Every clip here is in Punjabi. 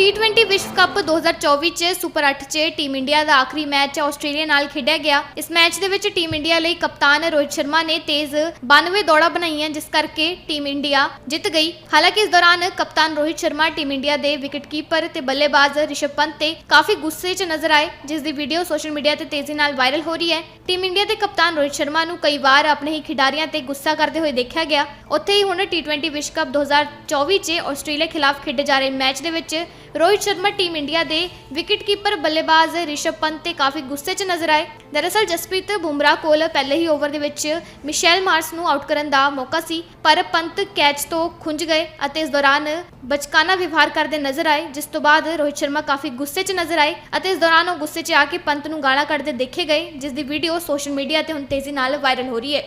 ਟੀ20 ਵਿਸ਼ਵ ਕੱਪ 2024 ਚ ਸੁਪਰ 8 ਚ ਟੀਮ ਇੰਡੀਆ ਦਾ ਆਖਰੀ ਮੈਚ ਆਸਟ੍ਰੇਲੀਆ ਨਾਲ ਖੇਡਿਆ ਗਿਆ। ਇਸ ਮੈਚ ਦੇ ਵਿੱਚ ਟੀਮ ਇੰਡੀਆ ਲਈ ਕਪਤਾਨ ਰੋਹਿਤ ਸ਼ਰਮਾ ਨੇ ਤੇਜ਼ 92 ਦੌੜਾਂ ਬਣਾਈਆਂ, ਜਿਸ ਕਰਕੇ ਟੀਮ ਇੰਡੀਆ ਜਿੱਤ ਗਈ। ਹਾਲਾਂਕਿ ਇਸ ਦੌਰਾਨ ਕਪਤਾਨ ਰੋਹਿਤ ਸ਼ਰਮਾ ਟੀਮ ਇੰਡੀਆ ਦੇ ਵਿਕਟਕੀਪਰ ਤੇ ਬੱਲੇਬਾਜ਼ ਰਿਸ਼ਭ ਪੰਤ ਤੇ ਕਾਫੀ ਗੁੱਸੇ 'ਚ ਨਜ਼ਰ ਆਏ, ਜਿਸ ਦੀ ਵੀਡੀਓ ਸੋਸ਼ਲ ਮੀਡੀਆ ਤੇ ਤੇਜ਼ੀ ਨਾਲ ਵਾਇਰਲ ਹੋ ਰਹੀ ਹੈ। ਟੀਮ ਇੰਡੀਆ ਦੇ ਕਪਤਾਨ ਰੋਹਿਤ ਸ਼ਰਮਾ ਨੂੰ ਕਈ ਵਾਰ ਆਪਣੇ ਹੀ ਖਿਡਾਰੀਆਂ ਤੇ ਗੁੱਸਾ ਕਰਦੇ ਹੋਏ ਦੇਖਿਆ ਗਿਆ। ਉੱਥੇ ਹੀ ਹੁਣ ਟੀ20 ਵਿਸ਼ਵ ਕੱਪ 2024 'ਚ ਆਸਟ੍ਰੇਲੀਆ ਖਿਲਾਫ ਖੇਡੇ ਜਾ ਰਹੇ ਮੈਚ ਦੇ ਵਿੱਚ ਰੋਹਿਤ ਸ਼ਰਮਾ ਟੀਮ ਇੰਡੀਆ ਦੇ ਵਿਕਟਕੀਪਰ ਬੱਲੇਬਾਜ਼ ਰਿਸ਼ਭ ਪੰਤ ਤੇ ਕਾਫੀ ਗੁੱਸੇ 'ਚ ਨਜ਼ਰ ਆਏ। ਦਰਅਸਲ ਜਸਪ੍ਰੀਤ ਬੁਮਰਾਹ ਕੋਲ ਪਹਿਲੇ ਹੀ ਓਵਰ ਦੇ ਵਿੱਚ ਮਿਸ਼ੈਲ ਮਾਰਸ ਨੂੰ ਆਊਟ ਕਰਨ ਦਾ ਮੌਕਾ ਸੀ, ਪਰ ਪੰਤ ਕੈਚ ਤੋਂ ਖੁੰਝ ਗਏ ਅਤੇ ਇਸ ਦੌਰਾਨ ਬਚਕਾਨਾ ਵਿਵਹਾਰ ਕਰਦੇ ਨਜ਼ਰ ਆਏ, ਜਿਸ ਤੋਂ ਬਾਅਦ ਰੋਹਿਤ ਸ਼ਰਮਾ ਕਾਫੀ ਗੁੱਸੇ 'ਚ ਨਜ਼ਰ ਆਏ ਅਤੇ ਇਸ ਦੌਰਾਨ ਉਹ ਗੁੱਸੇ 'ਚ ਆ ਕੇ ਪੰਤ ਨੂੰ ਗਾਲਾਂ ਕੱਢਦੇ ਦੇਖੇ ਗਏ, ਜਿਸ ਦੀ ਵੀਡੀਓ ਸੋਸ਼ਲ ਮੀਡੀਆ ਤੇ ਹੁਣ ਤੇਜ਼ੀ ਨਾਲ ਵਾਇਰਲ ਹੋ ਰਹੀ ਹੈ।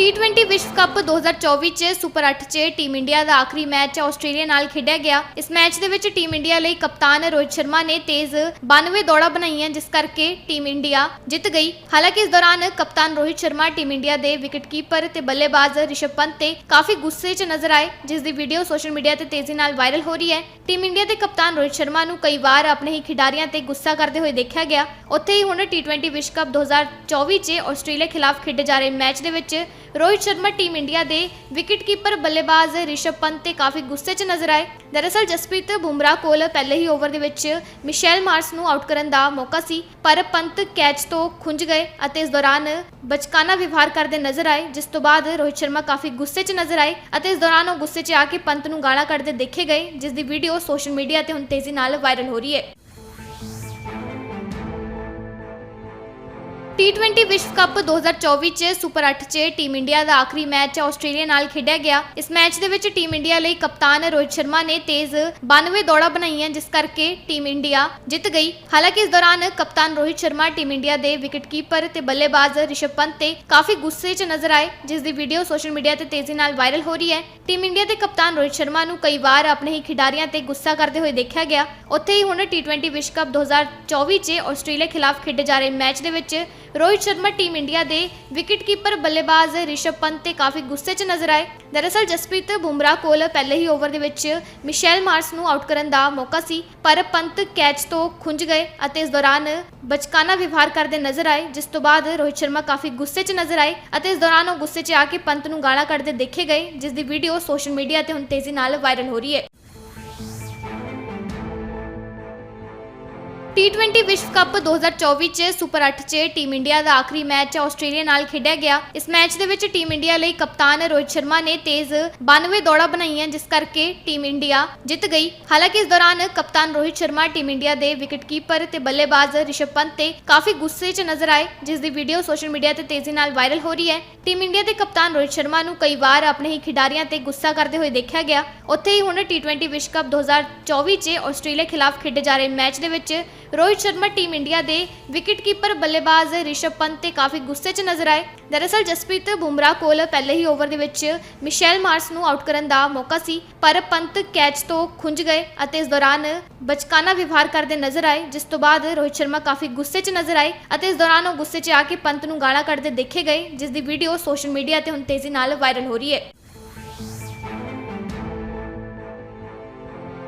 ਟੀ20 ਵਿਸ਼ਵ ਕੱਪ 2024 ਚ ਸੁਪਰ 8 ਚ ਟੀਮ ਇੰਡੀਆ ਦਾ ਆਖਰੀ ਮੈਚ ਆਸਟ੍ਰੇਲੀਆ ਨਾਲ ਖੇਡਿਆ ਗਿਆ। ਇਸ ਮੈਚ ਦੇ ਵਿੱਚ ਟੀਮ ਇੰਡੀਆ ਲਈ ਕਪਤਾਨ ਰੋਹਿਤ ਸ਼ਰਮਾ ਨੇ ਤੇਜ਼ 92 ਦੌੜਾਂ ਬਣਾਈਆਂ, ਜਿਸ ਕਰਕੇ ਟੀਮ ਇੰਡੀਆ ਜਿੱਤ ਗਈ। ਹਾਲਾਂਕਿ ਇਸ ਦੌਰਾਨ ਕਪਤਾਨ ਰੋਹਿਤ ਸ਼ਰਮਾ ਟੀਮ ਇੰਡੀਆ ਦੇ ਵਿਕਟਕੀਪਰ ਤੇ ਬੱਲੇਬਾਜ਼ ਰਿਸ਼ਭ ਪੰਤ ਤੇ ਕਾਫੀ ਗੁੱਸੇ 'ਚ ਨਜ਼ਰ ਆਏ, ਜਿਸ ਦੀ ਵੀਡੀਓ ਸੋਸ਼ਲ ਮੀਡੀਆ ਤੇ ਤੇਜ਼ੀ ਨਾਲ ਵਾਇਰਲ ਹੋ ਰਹੀ ਹੈ। ਟੀਮ ਇੰਡੀਆ ਦੇ ਕਪਤਾਨ ਰੋਹਿਤ ਸ਼ਰਮਾ ਨੂੰ ਕਈ ਵਾਰ ਆਪਣੇ ਹੀ ਖਿਡਾਰੀਆਂ ਤੇ ਗੁੱਸਾ ਕਰਦੇ ਹੋਏ ਦੇਖਿਆ ਗਿਆ। ਉੱਥੇ ਹੀ ਹੁਣ ਟੀ20 ਵਿਸ਼ਵ ਕੱਪ 2024 'ਚ ਆਸਟ੍ਰੇਲੀਆ ਖਿਲਾਫ ਖੇਡੇ ਜਾ ਰਹੇ ਮੈਚ ਦੇ ਵਿੱਚ ਰੋਹਿਤ ਸ਼ਰਮਾ, ਟੀਮ ਇੰਡੀਆ ਦੇ ਵਿਕਟਕੀਪਰ ਬੱਲੇਬਾਜ਼ ਰਿਸ਼ਭ ਪੰਤ ਤੇ ਕਾਫੀ ਗੁੱਸੇ 'ਚ ਨਜ਼ਰ ਆਏ। ਦਰਅਸਲ ਜਸਪ੍ਰੀਤ ਬੁਮਰਾਹ ਕੋਲ ਪਹਿਲੇ ਹੀ ਓਵਰ ਦੇ ਵਿੱਚ ਮਿਸ਼ੈਲ ਮਾਰਸ ਨੂੰ ਆਊਟ ਕਰਨ ਦਾ ਮੌਕਾ ਸੀ, ਪਰ ਪੰਤ ਕੈਚ ਤੋਂ ਖੁੰਝ ਗਏ ਅਤੇ ਇਸ ਦੌਰਾਨ ਬਚਕਾਨਾ ਵਿਵਹਾਰ ਕਰਦੇ ਨਜ਼ਰ ਆਏ, ਜਿਸ ਤੋਂ ਬਾਅਦ ਰੋਹਿਤ ਸ਼ਰਮਾ ਕਾਫੀ ਗੁੱਸੇ 'ਚ ਨਜ਼ਰ ਆਏ ਅਤੇ ਇਸ ਦੌਰਾਨ ਉਹ ਗੁੱਸੇ 'ਚ ਆ ਕੇ ਪੰਤ ਨੂੰ ਗਾਲਾਂ ਕੱਢਦੇ ਦੇਖੇ ਗਏ, ਜਿਸ ਦੀ ਵੀਡੀਓ ਸੋਸ਼ਲ ਮੀਡੀਆ ਤੇ ਹੁਣ ਤੇਜ਼ੀ ਨਾਲ ਵਾਇਰਲ ਹੋ ਰਹੀ ਹੈ। ਟੀ20 ਵਿਸ਼ਵ ਕੱਪ 2024 ਚ ਸੁਪਰ 8 ਚ ਟੀਮ ਇੰਡੀਆ ਦਾ ਆਖਰੀ ਮੈਚ ਆਸਟ੍ਰੇਲੀਆ ਨਾਲ ਖੇਡਿਆ ਗਿਆ। ਇਸ ਮੈਚ ਦੇ ਵਿੱਚ ਟੀਮ ਇੰਡੀਆ ਲਈ ਕਪਤਾਨ ਰੋਹਿਤ ਸ਼ਰਮਾ ਨੇ ਤੇਜ਼ 92 ਦੌੜਾਂ ਬਣਾਈਆਂ, ਜਿਸ ਕਰਕੇ ਟੀਮ ਇੰਡੀਆ ਜਿੱਤ ਗਈ। ਹਾਲਾਂਕਿ ਇਸ ਦੌਰਾਨ ਕਪਤਾਨ ਰੋਹਿਤ ਸ਼ਰਮਾ ਟੀਮ ਇੰਡੀਆ ਦੇ ਵਿਕਟਕੀਪਰ ਤੇ ਬੱਲੇਬਾਜ਼ ਰਿਸ਼ਭ ਪੰਤ ਤੇ ਕਾਫੀ ਗੁੱਸੇ 'ਚ ਨਜ਼ਰ ਆਏ, ਜਿਸ ਦੀ ਵੀਡੀਓ ਸੋਸ਼ਲ ਮੀਡੀਆ ਤੇ ਤੇਜ਼ੀ ਨਾਲ ਵਾਇਰਲ ਹੋ ਰਹੀ ਹੈ। ਟੀਮ ਇੰਡੀਆ ਦੇ ਕਪਤਾਨ ਰੋਹਿਤ ਸ਼ਰਮਾ ਨੂੰ ਕਈ ਵਾਰ ਆਪਣੇ ਹੀ ਖਿਡਾਰੀਆਂ ਤੇ ਗੁੱਸਾ ਕਰਦੇ ਹੋਏ ਦੇਖਿਆ ਗਿਆ। ਉੱਥੇ ਹੀ ਹੁਣ ਟੀ20 ਵਿਸ਼ਵ ਕੱਪ 2024 'ਚ ਆਸਟ੍ਰੇਲੀਆ ਖਿਲਾਫ ਖੇਡੇ ਜਾ ਰਹੇ ਮੈਚ ਦੇ ਵਿੱਚ ਰੋਹਿਤ ਸ਼ਰਮਾ ਟੀਮ ਇੰਡੀਆ ਦੇ ਵਿਕਟਕੀਪਰ ਬੱਲੇਬਾਜ਼ ਰਿਸ਼ਭ ਪੰਤ ਤੇ ਕਾਫੀ ਗੁੱਸੇ 'ਚ ਨਜ਼ਰ ਆਏ। ਦਰਅਸਲ ਜਸਪ੍ਰੀਤ ਬੁਮਰਾਹ ਕੋਲ ਪਹਿਲੇ ਹੀ ਓਵਰ ਦੇ ਵਿੱਚ ਮਿਸ਼ੈਲ ਮਾਰਸ ਨੂੰ ਆਊਟ ਕਰਨ ਦਾ ਮੌਕਾ ਸੀ, ਪਰ ਪੰਤ ਕੈਚ ਤੋਂ ਖੁੰਝ ਗਏ ਅਤੇ ਇਸ ਦੌਰਾਨ ਬਚਕਾਨਾ ਵਿਵਹਾਰ ਕਰਦੇ ਨਜ਼ਰ ਆਏ, ਜਿਸ ਤੋਂ ਬਾਅਦ ਰੋਹਿਤ ਸ਼ਰਮਾ ਕਾਫੀ ਗੁੱਸੇ 'ਚ ਨਜ਼ਰ ਆਏ ਅਤੇ ਇਸ ਦੌਰਾਨ ਉਹ ਗੁੱਸੇ 'ਚ ਆ ਕੇ ਪੰਤ ਨੂੰ ਗਾਲਾਂ ਕੱਢਦੇ ਦੇਖੇ ਗਏ, ਜਿਸ ਦੀ ਵੀਡੀਓ ਸੋਸ਼ਲ ਮੀਡੀਆ ਤੇ ਹੁਣ ਤੇਜ਼ੀ ਨਾਲ ਵਾਇਰਲ ਹੋ ਰਹੀ ਹੈ। ਟੀ20 ਵਿਸ਼ਵ ਕੱਪ 2024 ਚ ਸੁਪਰ 8 ਚ ਟੀਮ ਇੰਡੀਆ ਦਾ ਆਖਰੀ ਮੈਚ ਆਸਟ੍ਰੇਲੀਆ ਨਾਲ ਖੇਡਿਆ ਗਿਆ। ਇਸ ਮੈਚ ਦੇ ਵਿੱਚ ਟੀਮ ਇੰਡੀਆ ਲਈ ਕਪਤਾਨ ਰੋਹਿਤ ਸ਼ਰਮਾ ਨੇ ਤੇਜ਼ 92 ਦੌੜਾਂ ਬਣਾਈਆਂ, ਜਿਸ ਕਰਕੇ ਟੀਮ ਇੰਡੀਆ ਜਿੱਤ ਗਈ। ਹਾਲਾਂਕਿ ਇਸ ਦੌਰਾਨ ਕਪਤਾਨ ਰੋਹਿਤ ਸ਼ਰਮਾ ਟੀਮ ਇੰਡੀਆ ਦੇ ਵਿਕਟਕੀਪਰ ਤੇ ਬੱਲੇਬਾਜ਼ ਰਿਸ਼ਭ ਪੰਤ ਤੇ ਕਾਫੀ ਗੁੱਸੇ 'ਚ ਨਜ਼ਰ ਆਏ, ਜਿਸ ਦੀ ਵੀਡੀਓ ਸੋਸ਼ਲ ਮੀਡੀਆ ਤੇ ਤੇਜ਼ੀ ਨਾਲ ਵਾਇਰਲ ਹੋ ਰਹੀ ਹੈ। ਟੀਮ ਇੰਡੀਆ ਦੇ ਕਪਤਾਨ ਰੋਹਿਤ ਸ਼ਰਮਾ ਨੂੰ ਕਈ ਵਾਰ ਆਪਣੇ ਹੀ ਖਿਡਾਰੀਆਂ ਤੇ ਗੁੱਸਾ ਕਰਦੇ ਹੋਏ ਦੇਖਿਆ ਗਿਆ। ਉੱਥੇ ਹੀ ਹੁਣ ਟੀ20 ਵਿਸ਼ਵ ਕੱਪ 2024 'ਚ ਆਸਟ੍ਰੇਲੀਆ ਖਿਲਾਫ ਖੇਡੇ ਜਾ ਰਹੇ ਮੈਚ ਦੇ ਵਿੱਚ ਰੋਹਿਤ ਸ਼ਰਮਾ, ਟੀਮ ਇੰਡੀਆ ਦੇ ਵਿਕਟਕੀਪਰ ਬੱਲੇਬਾਜ਼ ਰਿਸ਼ਭ ਪੰਤ ਤੇ ਕਾਫੀ ਗੁੱਸੇ 'ਚ ਨਜ਼ਰ ਆਏ। ਦਰਅਸਲ ਜਸਪ੍ਰੀਤ ਬੁਮਰਾਹ ਕੋਲ ਪਹਿਲੇ ਹੀ ਓਵਰ ਦੇ ਵਿੱਚ ਮਿਸ਼ੈਲ ਮਾਰਸ ਨੂੰ ਆਊਟ ਕਰਨ ਦਾ ਮੌਕਾ ਸੀ, ਪਰ ਪੰਤ ਕੈਚ ਤੋਂ ਖੁੰਝ ਗਏ ਅਤੇ ਇਸ ਦੌਰਾਨ ਬਚਕਾਨਾ ਵਿਵਹਾਰ ਕਰਦੇ ਨਜ਼ਰ ਆਏ, ਜਿਸ ਤੋਂ ਬਾਅਦ ਰੋਹਿਤ ਸ਼ਰਮਾ ਕਾਫੀ ਗੁੱਸੇ 'ਚ ਨਜ਼ਰ ਆਏ ਅਤੇ ਇਸ ਦੌਰਾਨ ਉਹ ਗੁੱਸੇ 'ਚ ਆ ਕੇ ਪੰਤ ਨੂੰ ਗਾਲਾਂ ਕੱਢਦੇ ਦੇਖੇ ਗਏ, ਜਿਸ ਦੀ ਵੀਡੀਓ ਸੋਸ਼ਲ ਮੀਡੀਆ ਤੇ ਹੁਣ ਤੇਜ਼ੀ ਨਾਲ ਵਾਇਰਲ ਹੋ ਰਹੀ ਹੈ।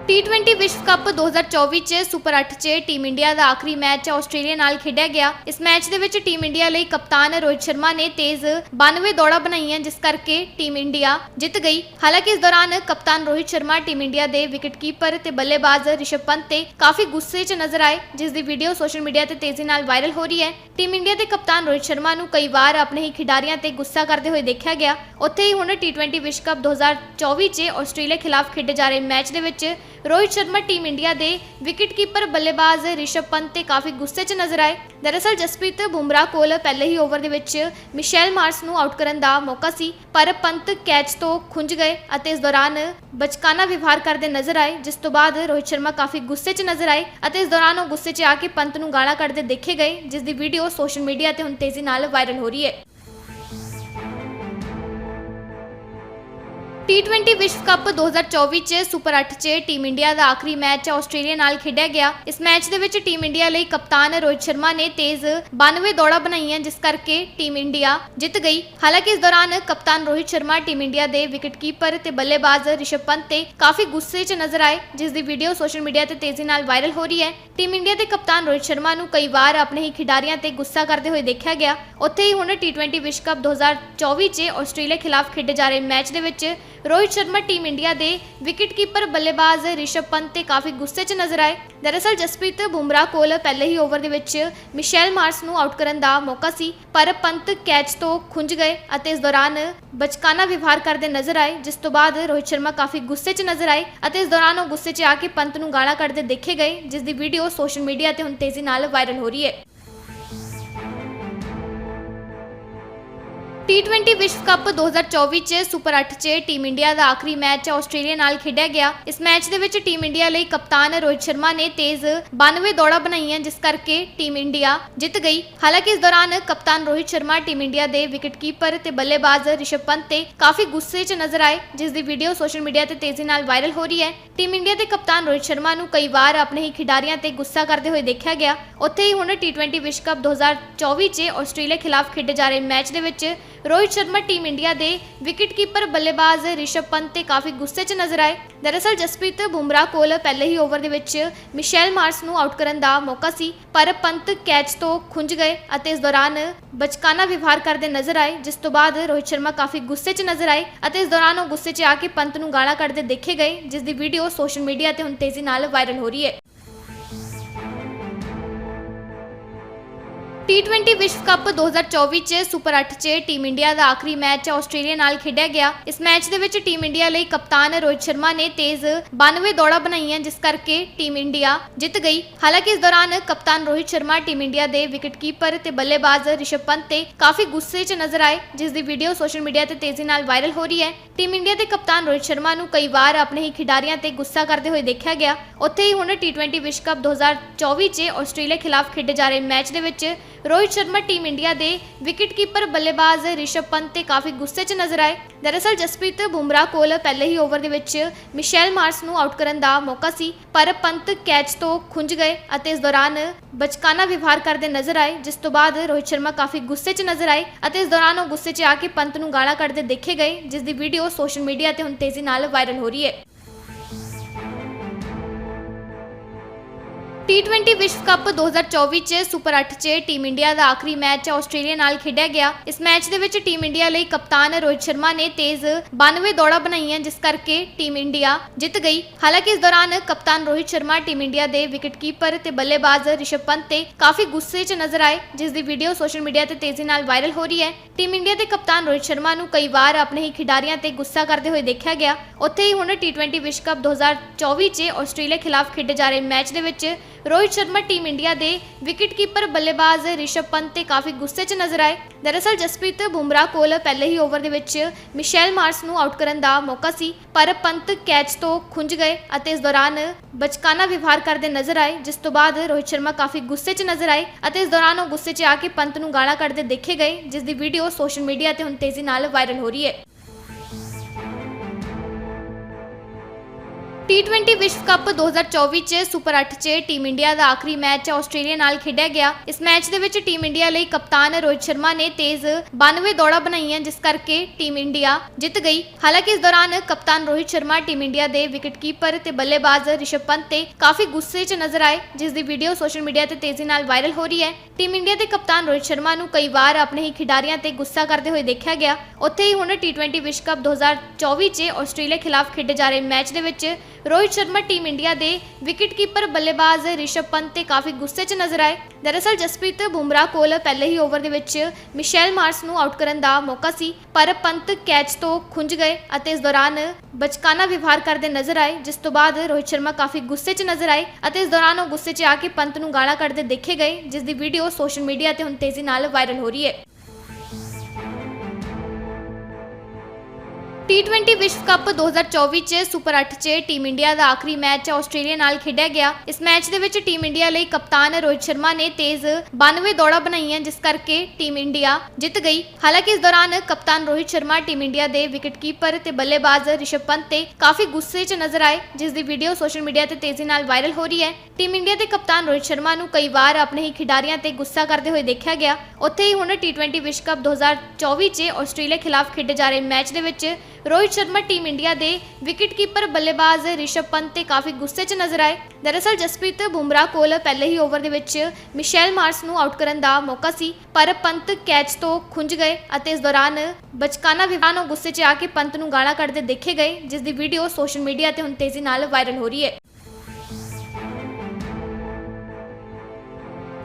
ਟੀ20 ਵਿਸ਼ਵ ਕੱਪ 2024 ਚ ਸੁਪਰ 8 ਚ ਟੀਮ ਇੰਡੀਆ ਦਾ ਆਖਰੀ ਮੈਚ ਆਸਟ੍ਰੇਲੀਆ ਨਾਲ ਖੇਡਿਆ ਗਿਆ। ਇਸ ਮੈਚ ਦੇ ਵਿੱਚ ਟੀਮ ਇੰਡੀਆ ਲਈ ਕਪਤਾਨ ਰੋਹਿਤ ਸ਼ਰਮਾ ਨੇ ਤੇਜ਼ 92 ਦੌੜਾਂ ਬਣਾਈਆਂ, ਜਿਸ ਕਰਕੇ ਟੀਮ ਇੰਡੀਆ ਜਿੱਤ ਗਈ। ਹਾਲਾਂਕਿ ਇਸ ਦੌਰਾਨ ਕਪਤਾਨ ਰੋਹਿਤ ਸ਼ਰਮਾ ਟੀਮ ਇੰਡੀਆ ਦੇ ਵਿਕਟਕੀਪਰ ਤੇ ਬੱਲੇਬਾਜ਼ ਰਿਸ਼ਭ ਪੰਤ ਤੇ ਕਾਫੀ ਗੁੱਸੇ 'ਚ ਨਜ਼ਰ ਆਏ, ਜਿਸ ਦੀ ਵੀਡੀਓ ਸੋਸ਼ਲ ਮੀਡੀਆ ਤੇ ਤੇਜ਼ੀ ਨਾਲ ਵਾਇਰਲ ਹੋ ਰਹੀ ਹੈ। ਟੀਮ ਇੰਡੀਆ ਦੇ ਕਪਤਾਨ ਰੋਹਿਤ ਸ਼ਰਮਾ ਨੂੰ ਕਈ ਵਾਰ ਆਪਣੇ ਹੀ ਖਿਡਾਰੀਆਂ ਤੇ ਗੁੱਸਾ ਕਰਦੇ ਹੋਏ ਦੇਖਿਆ ਗਿਆ। ਉੱਥੇ ਹੀ ਹੁਣ ਟੀ20 ਵਿਸ਼ਵ ਕੱਪ 2024 'ਚ ਆਸਟ੍ਰੇਲੀਆ ਖਿਲਾਫ ਖੇਡੇ ਜਾ ਰਹੇ ਮੈਚ ਦੇ ਵਿੱਚ ਰੋਹਿਤ ਸ਼ਰਮਾ, ਟੀਮ ਇੰਡੀਆ ਦੇ ਵਿਕਟਕੀਪਰ ਬੱਲੇਬਾਜ਼ ਰਿਸ਼ਭ ਪੰਤ ਤੇ ਕਾਫੀ ਗੁੱਸੇ 'ਚ ਨਜ਼ਰ ਆਏ। ਦਰਅਸਲ ਜਸਪ੍ਰੀਤ ਬੁਮਰਾਹ ਕੋਲ ਪਹਿਲੇ ਹੀ ਓਵਰ ਦੇ ਵਿੱਚ ਮਿਸ਼ੈਲ ਮਾਰਸ ਨੂੰ ਆਊਟ ਕਰਨ ਦਾ ਮੌਕਾ ਸੀ, ਪਰ ਪੰਤ ਕੈਚ ਤੋਂ ਖੁੰਝ ਗਏ ਅਤੇ ਇਸ ਦੌਰਾਨ ਬਚਕਾਨਾ ਵਿਵਹਾਰ ਕਰਦੇ ਨਜ਼ਰ ਆਏ, ਜਿਸ ਤੋਂ ਬਾਅਦ ਰੋਹਿਤ ਸ਼ਰਮਾ ਕਾਫੀ ਗੁੱਸੇ 'ਚ ਨਜ਼ਰ ਆਏ ਅਤੇ ਇਸ ਦੌਰਾਨ ਉਹ ਗੁੱਸੇ 'ਚ ਆ ਕੇ ਪੰਤ ਨੂੰ ਗਾਲਾਂ ਕੱਢਦੇ ਦੇਖੇ ਗਏ, ਜਿਸ ਦੀ ਵੀਡੀਓ ਸੋਸ਼ਲ ਮੀਡੀਆ ਤੇ ਹੁਣ ਤੇਜ਼ੀ ਨਾਲ ਵਾਇਰਲ ਹੋ ਰਹੀ ਹੈ। ਟੀ20 ਵਿਸ਼ਵ ਕੱਪ 2024 ਚ ਸੁਪਰ 8 ਚ ਟੀਮ ਇੰਡੀਆ ਦਾ ਆਖਰੀ ਮੈਚ ਆਸਟ੍ਰੇਲੀਆ ਨਾਲ ਖੇਡਿਆ ਗਿਆ। ਇਸ ਮੈਚ ਦੇ ਵਿੱਚ ਟੀਮ ਇੰਡੀਆ ਲਈ ਕਪਤਾਨ ਰੋਹਿਤ ਸ਼ਰਮਾ ਨੇ ਤੇਜ਼ 92 ਦੌੜਾਂ ਬਣਾਈਆਂ, ਜਿਸ ਕਰਕੇ ਟੀਮ ਇੰਡੀਆ ਜਿੱਤ ਗਈ। ਹਾਲਾਂਕਿ ਇਸ ਦੌਰਾਨ ਕਪਤਾਨ ਰੋਹਿਤ ਸ਼ਰਮਾ ਟੀਮ ਇੰਡੀਆ ਦੇ ਵਿਕਟਕੀਪਰ ਤੇ ਬੱਲੇਬਾਜ਼ ਰਿਸ਼ਭ ਪੰਤ ਤੇ ਕਾਫੀ ਗੁੱਸੇ 'ਚ ਨਜ਼ਰ ਆਏ, ਜਿਸ ਦੀ ਵੀਡੀਓ ਸੋਸ਼ਲ ਮੀਡੀਆ ਤੇ ਤੇਜ਼ੀ ਨਾਲ ਵਾਇਰਲ ਹੋ ਰਹੀ ਹੈ। ਟੀਮ ਇੰਡੀਆ ਦੇ ਕਪਤਾਨ ਰੋਹਿਤ ਸ਼ਰਮਾ ਨੂੰ ਕਈ ਵਾਰ ਆਪਣੇ ਹੀ ਖਿਡਾਰੀਆਂ ਤੇ ਗੁੱਸਾ ਕਰਦੇ ਹੋਏ ਦੇਖਿਆ ਗਿਆ। ਉੱਥੇ ਹੀ ਹੁਣ ਟੀ20 ਵਿਸ਼ਵ ਕੱਪ 2024 'ਚ ਆਸਟ੍ਰੇਲੀਆ ਖਿਲਾਫ ਖੇਡੇ ਜਾ ਰਹੇ ਮੈਚ ਦੇ ਵਿੱਚ ਰੋਹਿਤ ਸ਼ਰਮਾ, ਟੀਮ ਇੰਡੀਆ ਦੇ ਵਿਕਟਕੀਪਰ ਬੱਲੇਬਾਜ਼ ਰਿਸ਼ਭ ਪੰਤ ਤੇ ਕਾਫੀ ਗੁੱਸੇ 'ਚ ਨਜ਼ਰ ਆਏ। ਦਰਅਸਲ ਜਸਪ੍ਰੀਤ ਬੁਮਰਾਹ ਕੋਲ ਪਹਿਲੇ ਹੀ ਓਵਰ ਦੇ ਵਿੱਚ ਮਿਸ਼ੈਲ ਮਾਰਸ ਨੂੰ ਆਊਟ ਕਰਨ ਦਾ ਮੌਕਾ ਸੀ, ਪਰ ਪੰਤ ਕੈਚ ਤੋਂ ਖੁੰਝ ਗਏ ਅਤੇ ਇਸ ਦੌਰਾਨ ਬਚਕਾਨਾ ਵਿਵਹਾਰ ਕਰਦੇ ਨਜ਼ਰ ਆਏ, ਜਿਸ ਤੋਂ ਬਾਅਦ ਰੋਹਿਤ ਸ਼ਰਮਾ ਕਾਫੀ ਗੁੱਸੇ 'ਚ ਨਜ਼ਰ ਆਏ ਅਤੇ ਇਸ ਦੌਰਾਨ ਉਹ ਗੁੱਸੇ 'ਚ ਆ ਕੇ ਪੰਤ ਨੂੰ ਗਾਲਾਂ ਕੱਢਦੇ ਦੇਖੇ ਗਏ, ਜਿਸ ਦੀ ਵੀਡੀਓ ਸੋਸ਼ਲ ਮੀਡੀਆ ਤੇ ਹੁਣ ਤੇਜ਼ੀ ਨਾਲ ਵਾਇਰਲ ਹੋ ਰਹੀ ਹੈ। ਟੀ20 ਵਿਸ਼ਵ ਕੱਪ 2024 ਚ ਸੁਪਰ 8 ਚ ਟੀਮ ਇੰਡੀਆ ਦਾ ਆਖਰੀ ਮੈਚ ਆਸਟ੍ਰੇਲੀਆ ਨਾਲ ਖੇਡਿਆ ਗਿਆ। ਇਸ ਮੈਚ ਦੇ ਵਿੱਚ ਟੀਮ ਇੰਡੀਆ ਲਈ ਕਪਤਾਨ ਰੋਹਿਤ ਸ਼ਰਮਾ ਨੇ ਤੇਜ਼ 92 ਦੌੜਾਂ ਬਣਾਈਆਂ, ਜਿਸ ਕਰਕੇ ਟੀਮ ਇੰਡੀਆ ਜਿੱਤ ਗਈ। ਹਾਲਾਂਕਿ ਇਸ ਦੌਰਾਨ ਕਪਤਾਨ ਰੋਹਿਤ ਸ਼ਰਮਾ ਟੀਮ ਇੰਡੀਆ ਦੇ ਵਿਕਟਕੀਪਰ ਤੇ ਬੱਲੇਬਾਜ਼ ਰਿਸ਼ਭ ਪੰਤ ਤੇ ਕਾਫੀ ਗੁੱਸੇ 'ਚ ਨਜ਼ਰ ਆਏ, ਜਿਸ ਦੀ ਵੀਡੀਓ ਸੋਸ਼ਲ ਮੀਡੀਆ ਤੇ ਤੇਜ਼ੀ ਨਾਲ ਵਾਇਰਲ ਹੋ ਰਹੀ ਹੈ। ਟੀਮ ਇੰਡੀਆ ਦੇ ਕਪਤਾਨ ਰੋਹਿਤ ਸ਼ਰਮਾ ਨੂੰ ਕਈ ਵਾਰ ਆਪਣੇ ਹੀ ਖਿਡਾਰੀਆਂ ਤੇ ਗੁੱਸਾ ਕਰਦੇ ਹੋਏ ਦੇਖਿਆ ਗਿਆ। ਉੱਥੇ ਹੀ ਹੁਣ ਟੀ20 ਵਿਸ਼ਵ ਕੱਪ 2024 'ਚ ਆਸਟ੍ਰੇਲੀਆ ਖਿਲਾਫ ਖੇਡੇ ਜਾ ਰਹੇ ਮੈਚ ਦੇ ਵਿੱਚ ਰੋਹਿਤ ਸ਼ਰਮਾ, ਟੀਮ ਇੰਡੀਆ ਦੇ ਵਿਕਟਕੀਪਰ ਬੱਲੇਬਾਜ਼ ਰਿਸ਼ਭ ਪੰਤ ਤੇ ਕਾਫੀ ਗੁੱਸੇ 'ਚ ਨਜ਼ਰ ਆਏ। ਦਰਅਸਲ ਜਸਪ੍ਰੀਤ ਬੁਮਰਾਹ ਕੋਲ ਪਹਿਲੇ ਹੀ ਓਵਰ ਦੇ ਵਿੱਚ ਮਿਸ਼ੈਲ ਮਾਰਸ ਨੂੰ ਆਊਟ ਕਰਨ ਦਾ ਮੌਕਾ ਸੀ, ਪਰ ਪੰਤ ਕੈਚ ਤੋਂ ਖੁੰਝ ਗਏ ਅਤੇ ਇਸ ਦੌਰਾਨ ਬਚਕਾਨਾ ਵਿਵਹਾਰ ਕਰਦੇ ਨਜ਼ਰ ਆਏ, ਜਿਸ ਤੋਂ ਬਾਅਦ ਰੋਹਿਤ ਸ਼ਰਮਾ ਕਾਫੀ ਗੁੱਸੇ 'ਚ ਨਜ਼ਰ ਆਏ ਅਤੇ ਇਸ ਦੌਰਾਨ ਉਹ ਗੁੱਸੇ 'ਚ ਆ ਕੇ ਪੰਤ ਨੂੰ ਗਾਲਾਂ ਕੱਢਦੇ ਦੇਖੇ ਗਏ, ਜਿਸ ਦੀ ਵੀਡੀਓ ਸੋਸ਼ਲ ਮੀਡੀਆ ਤੇ ਹੁਣ ਤੇਜ਼ੀ ਨਾਲ ਵਾਇਰਲ ਹੋ ਰਹੀ ਹੈ। ਟੀ20 ਵਿਸ਼ਵ ਕੱਪ 2024 ਚ ਸੁਪਰ 8 ਚ ਟੀਮ ਇੰਡੀਆ ਦਾ ਆਖਰੀ ਮੈਚ ਆਸਟ੍ਰੇਲੀਆ ਨਾਲ ਖੇਡਿਆ ਗਿਆ। ਇਸ ਮੈਚ ਦੇ ਵਿੱਚ ਟੀਮ ਇੰਡੀਆ ਲਈ ਕਪਤਾਨ ਰੋਹਿਤ ਸ਼ਰਮਾ ਨੇ ਤੇਜ਼ 92 ਦੌੜਾਂ ਬਣਾਈਆਂ, ਜਿਸ ਕਰਕੇ ਟੀਮ ਇੰਡੀਆ ਜਿੱਤ ਗਈ। ਹਾਲਾਂਕਿ ਇਸ ਦੌਰਾਨ ਕਪਤਾਨ ਰੋਹਿਤ ਸ਼ਰਮਾ ਟੀਮ ਇੰਡੀਆ ਦੇ ਵਿਕਟਕੀਪਰ ਤੇ ਬੱਲੇਬਾਜ਼ ਰਿਸ਼ਭ ਪੰਤ ਤੇ ਕਾਫੀ ਗੁੱਸੇ 'ਚ ਨਜ਼ਰ ਆਏ, ਜਿਸ ਦੀ ਵੀਡੀਓ ਸੋਸ਼ਲ ਮੀਡੀਆ ਤੇ ਤੇਜ਼ੀ ਨਾਲ ਵਾਇਰਲ ਹੋ ਰਹੀ ਹੈ। ਟੀਮ ਇੰਡੀਆ ਦੇ ਕਪਤਾਨ ਰੋਹਿਤ ਸ਼ਰਮਾ ਨੂੰ ਕਈ ਵਾਰ ਆਪਣੇ ਹੀ ਖਿਡਾਰੀਆਂ ਤੇ ਗੁੱਸਾ ਕਰਦੇ ਹੋਏ ਦੇਖਿਆ ਗਿਆ। ਉੱਥੇ ਹੀ ਹੁਣ ਟੀ20 ਵਿਸ਼ਵ ਕੱਪ 2024 'ਚ ਆਸਟ੍ਰੇਲੀਆ ਖਿਲਾਫ ਖੇਡੇ ਜਾ ਰਹੇ ਮੈਚ ਦੇ ਵਿੱਚ ਰੋਹਿਤ ਸ਼ਰਮਾ, ਟੀਮ ਇੰਡੀਆ ਦੇ ਵਿਕਟਕੀਪਰ ਬੱਲੇਬਾਜ਼ ਰਿਸ਼ਭ ਪੰਤ ਤੇ ਕਾਫੀ ਗੁੱਸੇ 'ਚ ਨਜ਼ਰ ਆਏ। ਦਰਅਸਲ ਜਸਪ੍ਰੀਤ ਬੁਮਰਾਹ ਕੋਲ ਪਹਿਲੇ ਹੀ ਓਵਰ ਦੇ ਵਿੱਚ ਮਿਸ਼ੈਲ ਮਾਰਸ ਨੂੰ ਆਊਟ ਕਰਨ ਦਾ ਮੌਕਾ ਸੀ, ਪਰ ਪੰਤ ਕੈਚ ਤੋਂ ਖੁੰਝ ਗਏ ਅਤੇ ਇਸ ਦੌਰਾਨ ਬਚਕਾਨਾ ਵਿਵਹਾਰ ਕਰਦੇ ਨਜ਼ਰ ਆਏ, ਜਿਸ ਤੋਂ ਬਾਅਦ ਰੋਹਿਤ ਸ਼ਰਮਾ ਕਾਫੀ ਗੁੱਸੇ 'ਚ ਨਜ਼ਰ ਆਏ ਅਤੇ ਇਸ ਦੌਰਾਨ ਉਹ ਗੁੱਸੇ 'ਚ ਆ ਕੇ ਪੰਤ ਨੂੰ ਗਾਲਾਂ ਕੱਢਦੇ ਦੇਖੇ ਗਏ, ਜਿਸ ਦੀ ਵੀਡੀਓ ਸੋਸ਼ਲ ਮੀਡੀਆ ਤੇ ਹੁਣ ਤੇਜ਼ੀ ਨਾਲ ਵਾਇਰਲ ਹੋ ਰਹੀ ਹੈ। ਟੀ20 ਵਿਸ਼ਵ ਕੱਪ 2024 ਚ ਸੁਪਰ 8 ਚ ਟੀਮ ਇੰਡੀਆ ਦਾ ਆਖਰੀ ਮੈਚ ਆਸਟ੍ਰੇਲੀਆ ਨਾਲ ਖੇਡਿਆ ਗਿਆ। ਇਸ ਮੈਚ ਦੇ ਵਿੱਚ ਟੀਮ ਇੰਡੀਆ ਲਈ ਕਪਤਾਨ ਰੋਹਿਤ ਸ਼ਰਮਾ ਨੇ ਤੇਜ਼ 92 ਦੌੜਾਂ ਬਣਾਈਆਂ, ਜਿਸ ਕਰਕੇ ਟੀਮ ਇੰਡੀਆ ਜਿੱਤ ਗਈ। ਹਾਲਾਂਕਿ ਇਸ ਦੌਰਾਨ ਕਪਤਾਨ ਰੋਹਿਤ ਸ਼ਰਮਾ ਟੀਮ ਇੰਡੀਆ ਦੇ ਵਿਕਟਕੀਪਰ ਤੇ ਬੱਲੇਬਾਜ਼ ਰਿਸ਼ਭ ਪੰਤ ਤੇ ਕਾਫੀ ਗੁੱਸੇ 'ਚ ਨਜ਼ਰ ਆਏ, ਜਿਸ ਦੀ ਵੀਡੀਓ ਸੋਸ਼ਲ ਮੀਡੀਆ ਤੇ ਤੇਜ਼ੀ ਨਾਲ ਵਾਇਰਲ ਹੋ ਰਹੀ ਹੈ। ਟੀਮ ਇੰਡੀਆ ਦੇ ਕਪਤਾਨ ਰੋਹਿਤ ਸ਼ਰਮਾ ਨੂੰ ਕਈ ਵਾਰ ਆਪਣੇ ਹੀ ਖਿਡਾਰੀਆਂ ਤੇ ਗੁੱਸਾ ਕਰਦੇ ਹੋਏ ਦੇਖਿਆ ਗਿਆ। ਉੱਥੇ ਹੀ ਹੁਣ ਟੀ20 ਵਿਸ਼ਵ ਕੱਪ 2024 'ਚ ਆਸਟ੍ਰੇਲੀਆ ਖਿਲਾਫ ਖੇਡੇ ਜਾ ਰਹੇ ਮੈਚ ਦੇ ਵਿੱਚ ਰੋਹਿਤ ਸ਼ਰਮਾ ਟੀਮ ਇੰਡੀਆ ਦੇ ਵਿਕਟਕੀਪਰ ਬੱਲੇਬਾਜ਼ ਰਿਸ਼ਭ ਪੰਤ ਤੇ ਕਾਫੀ ਗੁੱਸੇ 'ਚ ਨਜ਼ਰ ਆਏ। ਦਰਅਸਲ ਜਸਪ੍ਰੀਤ ਬੁਮਰਾਹ ਕੋਲ ਪਹਿਲੇ ਹੀ ਓਵਰ ਦੇ ਵਿੱਚ ਮਿਸ਼ੈਲ ਮਾਰਸ ਨੂੰ ਆਊਟ ਕਰਨ ਦਾ ਮੌਕਾ ਸੀ, ਪਰ ਪੰਤ ਕੈਚ ਤੋਂ ਖੁੰਝ ਗਏ ਅਤੇ ਇਸ ਦੌਰਾਨ ਬਚਕਾਨਾ ਵਿਵਹਾਰ ਕਰਦੇ ਨਜ਼ਰ ਆਏ, ਜਿਸ ਤੋਂ ਬਾਅਦ ਰੋਹਿਤ ਸ਼ਰਮਾ ਕਾਫੀ ਗੁੱਸੇ 'ਚ ਨਜ਼ਰ ਆਏ ਅਤੇ ਇਸ ਦੌਰਾਨ ਉਹ ਗੁੱਸੇ 'ਚ ਆ ਕੇ ਪੰਤ ਨੂੰ ਗਾਲਾਂ ਕੱਢਦੇ ਦੇਖੇ ਗਏ, ਜਿਸ ਦੀ ਵੀਡੀਓ ਸੋਸ਼ਲ ਮੀਡੀਆ ਤੇ ਹੁਣ ਤੇਜ਼ੀ ਨਾਲ ਵਾਇਰਲ ਹੋ ਰਹੀ ਹੈ। ਟੀ20 ਵਿਸ਼ਵ ਕੱਪ 2024 ਚ ਸੁਪਰ 8 ਚ ਟੀਮ ਇੰਡੀਆ ਦਾ ਆਖਰੀ ਮੈਚ ਆਸਟ੍ਰੇਲੀਆ ਨਾਲ ਖੇਡਿਆ ਗਿਆ। ਇਸ ਮੈਚ ਦੇ ਵਿੱਚ ਟੀਮ ਇੰਡੀਆ ਲਈ ਕਪਤਾਨ ਰੋਹਿਤ ਸ਼ਰਮਾ ਨੇ ਤੇਜ਼ 92 ਦੌੜਾਂ ਬਣਾਈਆਂ, ਜਿਸ ਕਰਕੇ ਟੀਮ ਇੰਡੀਆ ਜਿੱਤ ਗਈ। ਹਾਲਾਂਕਿ ਇਸ ਦੌਰਾਨ ਕਪਤਾਨ ਰੋਹਿਤ ਸ਼ਰਮਾ ਟੀਮ ਇੰਡੀਆ ਦੇ ਵਿਕਟਕੀਪਰ ਤੇ ਬੱਲੇਬਾਜ਼ ਰਿਸ਼ਭ ਪੰਤ ਤੇ ਕਾਫੀ ਗੁੱਸੇ 'ਚ ਨਜ਼ਰ ਆਏ, ਜਿਸ ਦੀ ਵੀਡੀਓ ਸੋਸ਼ਲ ਮੀਡੀਆ ਤੇ ਤੇਜ਼ੀ ਨਾਲ ਵਾਇਰਲ ਹੋ ਰਹੀ ਹੈ। ਟੀਮ ਇੰਡੀਆ ਦੇ ਕਪਤਾਨ ਰੋਹਿਤ ਸ਼ਰਮਾ ਨੂੰ ਕਈ ਵਾਰ ਆਪਣੇ ਹੀ ਖਿਡਾਰੀਆਂ ਤੇ ਗੁੱਸਾ ਕਰਦੇ ਹੋਏ ਦੇਖਿਆ ਗਿਆ। ਉੱਥੇ ਹੀ ਹੁਣ ਟੀ20 ਵਿਸ਼ਵ ਕੱਪ 2024 'ਚ ਆਸਟ੍ਰੇਲੀਆ ਖਿਲਾਫ ਖੇਡੇ ਜਾ ਰਹੇ ਮੈਚ ਦੇ ਵਿੱਚ ਰੋਹਿਤ ਸ਼ਰਮਾ, ਟੀਮ ਇੰਡੀਆ ਦੇ ਵਿਕਟਕੀਪਰ ਬੱਲੇਬਾਜ਼ ਰਿਸ਼ਭ ਪੰਤ ਤੇ ਕਾਫੀ ਗੁੱਸੇ 'ਚ ਨਜ਼ਰ ਆਏ। ਦਰਅਸਲ ਜਸਪ੍ਰੀਤ ਬੁਮਰਾਹ ਕੋਲ ਪਹਿਲੇ ਹੀ ਓਵਰ ਦੇ ਵਿੱਚ ਮਿਸ਼ੈਲ ਮਾਰਸ ਨੂੰ ਆਊਟ ਕਰਨ ਦਾ ਮੌਕਾ ਸੀ, ਪਰ ਪੰਤ ਕੈਚ ਤੋਂ ਖੁੰਝ ਗਏ ਅਤੇ ਇਸ ਦੌਰਾਨ ਬਚਕਾਨਾ ਵਿਵਹਾਰ ਕਰਦੇ ਨਜ਼ਰ ਆਏ, ਜਿਸ ਤੋਂ ਬਾਅਦ ਰੋਹਿਤ ਸ਼ਰਮਾ ਕਾਫੀ ਗੁੱਸੇ 'ਚ ਨਜ਼ਰ ਆਏ ਅਤੇ ਇਸ ਦੌਰਾਨ ਉਹ ਗੁੱਸੇ 'ਚ ਆ ਕੇ ਪੰਤ ਨੂੰ ਗਾਲਾਂ ਕੱਢਦੇ ਦੇਖੇ ਗਏ, ਜਿਸ ਦੀ ਵੀਡੀਓ ਸੋਸ਼ਲ ਮੀਡੀਆ ਤੇ ਹੁਣ ਤੇਜ਼ੀ ਨਾਲ ਵਾਇਰਲ ਹੋ ਰਹੀ ਹੈ। ਟੀ20 ਵਿਸ਼ਵ ਕੱਪ 2024 ਚ ਸੁਪਰ 8 ਚ ਟੀਮ ਇੰਡੀਆ ਦਾ ਆਖਰੀ ਮੈਚ ਆਸਟ੍ਰੇਲੀਆ ਨਾਲ ਖੇਡਿਆ ਗਿਆ। ਇਸ ਮੈਚ ਦੇ ਵਿੱਚ ਟੀਮ ਇੰਡੀਆ ਲਈ ਕਪਤਾਨ ਰੋਹਿਤ ਸ਼ਰਮਾ ਨੇ ਤੇਜ਼ 92 ਦੌੜਾਂ ਬਣਾਈਆਂ, ਜਿਸ ਕਰਕੇ ਟੀਮ ਇੰਡੀਆ ਜਿੱਤ ਗਈ। ਹਾਲਾਂਕਿ ਇਸ ਦੌਰਾਨ ਕਪਤਾਨ ਰੋਹਿਤ ਸ਼ਰਮਾ ਟੀਮ ਇੰਡੀਆ ਦੇ ਵਿਕਟਕੀਪਰ ਤੇ ਬੱਲੇਬਾਜ਼ ਰਿਸ਼ਭ ਪੰਤ ਤੇ ਕਾਫੀ ਗੁੱਸੇ 'ਚ ਨਜ਼ਰ ਆਏ, ਜਿਸ ਦੀ ਵੀਡੀਓ ਸੋਸ਼ਲ ਮੀਡੀਆ ਤੇ ਤੇਜ਼ੀ ਨਾਲ ਵਾਇਰਲ ਹੋ ਰਹੀ ਹੈ। ਟੀਮ ਇੰਡੀਆ ਦੇ ਕਪਤਾਨ ਰੋਹਿਤ ਸ਼ਰਮਾ ਨੂੰ ਕਈ ਵਾਰ ਆਪਣੇ ਹੀ ਖਿਡਾਰੀਆਂ ਤੇ ਗੁੱਸਾ ਕਰਦੇ ਹੋਏ ਦੇਖਿਆ ਗਿਆ। ਉੱਥੇ ਹੀ ਹੁਣ ਟੀ20 ਵਿਸ਼ਵ ਕੱਪ 2024 'ਚ ਆਸਟ੍ਰੇਲੀਆ ਖਿਲਾਫ ਖੇਡੇ ਜਾ ਰਹੇ ਮੈਚ ਦੇ ਵਿੱਚ ਰੋਹਿਤ ਸ਼ਰਮਾ ਟੀਮ ਇੰਡੀਆ ਦੇ ਵਿਕਟਕੀਪਰ ਬੱਲੇਬਾਜ਼ ਰਿਸ਼ਭ ਪੰਤ ਤੇ ਕਾਫੀ ਗੁੱਸੇ 'ਚ ਨਜ਼ਰ ਆਏ। ਦਰਅਸਲ ਜਸਪ੍ਰੀਤ ਬੁਮਰਾਹ ਕੋਲ ਪਹਿਲੇ ਹੀ ਓਵਰ ਦੇ ਵਿੱਚ ਮਿਸ਼ੈਲ ਮਾਰਸ ਨੂੰ ਆਊਟ ਕਰਨ ਦਾ ਮੌਕਾ ਸੀ, ਪਰ ਪੰਤ ਕੈਚ ਤੋਂ ਖੁੰਝ ਗਏ ਅਤੇ ਇਸ ਦੌਰਾਨ ਬਚਕਾਨਾ ਵਿਵਾਨ ਗੁੱਸੇ 'ਚ ਆ ਕੇ ਪੰਤ ਨੂੰ ਗਾਲਾਂ ਕੱਢਦੇ ਦੇਖੇ ਗਏ, ਜਿਸ ਦੀ ਵੀਡੀਓ ਸੋਸ਼ਲ ਮੀਡੀਆ ਤੇ ਹੁਣ ਤੇਜ਼ੀ ਨਾਲ ਵਾਇਰਲ ਹੋ ਰਹੀ ਹੈ।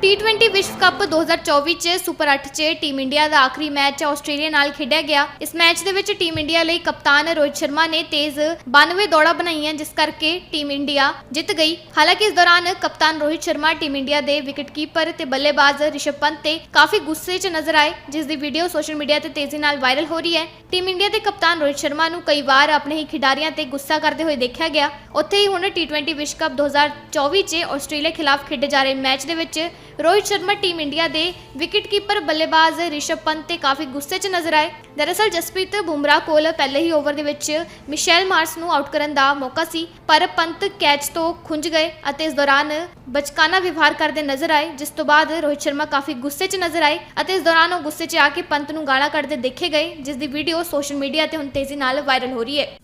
ਟੀ20 ਵਿਸ਼ਵ ਕੱਪ 2024 ਚ ਸੁਪਰ 8 ਚ ਟੀਮ ਇੰਡੀਆ ਦਾ ਆਖਰੀ ਮੈਚ ਆਸਟ੍ਰੇਲੀਆ ਨਾਲ ਖੇਡਿਆ ਗਿਆ। ਇਸ ਮੈਚ ਦੇ ਵਿੱਚ ਟੀਮ ਇੰਡੀਆ ਲਈ ਕਪਤਾਨ ਰੋਹਿਤ ਸ਼ਰਮਾ ਨੇ ਤੇਜ਼ 92 ਦੌੜਾਂ ਬਣਾਈਆਂ, ਜਿਸ ਕਰਕੇ ਟੀਮ ਇੰਡੀਆ ਜਿੱਤ ਗਈ। ਹਾਲਾਂਕਿ ਇਸ ਦੌਰਾਨ ਕਪਤਾਨ ਰੋਹਿਤ ਸ਼ਰਮਾ ਟੀਮ ਇੰਡੀਆ ਦੇ ਵਿਕਟਕੀਪਰ ਤੇ ਬੱਲੇਬਾਜ਼ ਰਿਸ਼ਭ ਪੰਤ ਤੇ ਕਾਫੀ ਗੁੱਸੇ 'ਚ ਨਜ਼ਰ ਆਏ, ਜਿਸ ਦੀ ਵੀਡੀਓ ਸੋਸ਼ਲ ਮੀਡੀਆ ਤੇ ਤੇਜ਼ੀ ਨਾਲ ਵਾਇਰਲ ਹੋ ਰਹੀ ਹੈ। ਟੀਮ ਇੰਡੀਆ ਦੇ ਕਪਤਾਨ ਰੋਹਿਤ ਸ਼ਰਮਾ ਨੂੰ ਕਈ ਵਾਰ ਆਪਣੇ ਹੀ ਖਿਡਾਰੀਆਂ ਤੇ ਗੁੱਸਾ ਕਰਦੇ ਹੋਏ ਦੇਖਿਆ ਗਿਆ। ਉੱਥੇ ਹੀ ਹੁਣ ਟੀ20 ਵਿਸ਼ਵ ਕੱਪ 2024 ਚ ਆਸਟ੍ਰੇਲੀਆ ਖਿਲਾਫ ਖੇਡੇ ਜਾ ਰਹੇ ਮੈਚ ਦੇ ਵਿੱਚ ਰੋਹਿਤ ਸ਼ਰਮਾ, ਟੀਮ ਇੰਡੀਆ ਦੇ ਵਿਕਟਕੀਪਰ ਬੱਲੇਬਾਜ਼ ਰਿਸ਼ਭ ਪੰਤ ਤੇ ਕਾਫੀ ਗੁੱਸੇ 'ਚ ਨਜ਼ਰ ਆਏ। ਦਰਅਸਲ ਜਸਪ੍ਰੀਤ ਬੁਮਰਾਹ ਕੋਲ ਪਹਿਲੇ ਹੀ ਓਵਰ ਦੇ ਵਿੱਚ ਮਿਸ਼ੈਲ ਮਾਰਸ ਨੂੰ ਆਊਟ ਕਰਨ ਦਾ ਮੌਕਾ ਸੀ, ਪਰ ਪੰਤ ਕੈਚ ਤੋਂ ਖੁੰਝ ਗਏ ਅਤੇ ਇਸ ਦੌਰਾਨ ਬਚਕਾਨਾ ਵਿਵਹਾਰ ਕਰਦੇ ਨਜ਼ਰ ਆਏ, ਜਿਸ ਤੋਂ ਬਾਅਦ ਰੋਹਿਤ ਸ਼ਰਮਾ ਕਾਫੀ ਗੁੱਸੇ 'ਚ ਨਜ਼ਰ ਆਏ ਅਤੇ ਇਸ ਦੌਰਾਨ ਉਹ ਗੁੱਸੇ 'ਚ ਆ ਕੇ ਪੰਤ ਨੂੰ ਗਾਲਾਂ ਕੱਢਦੇ ਦੇਖੇ ਗਏ, ਜਿਸ ਦੀ ਵੀਡੀਓ ਸੋਸ਼ਲ ਮੀਡੀਆ ਤੇ ਹੁਣ ਤੇਜ਼ੀ ਨਾਲ ਵਾਇਰਲ ਹੋ ਰਹੀ ਹੈ।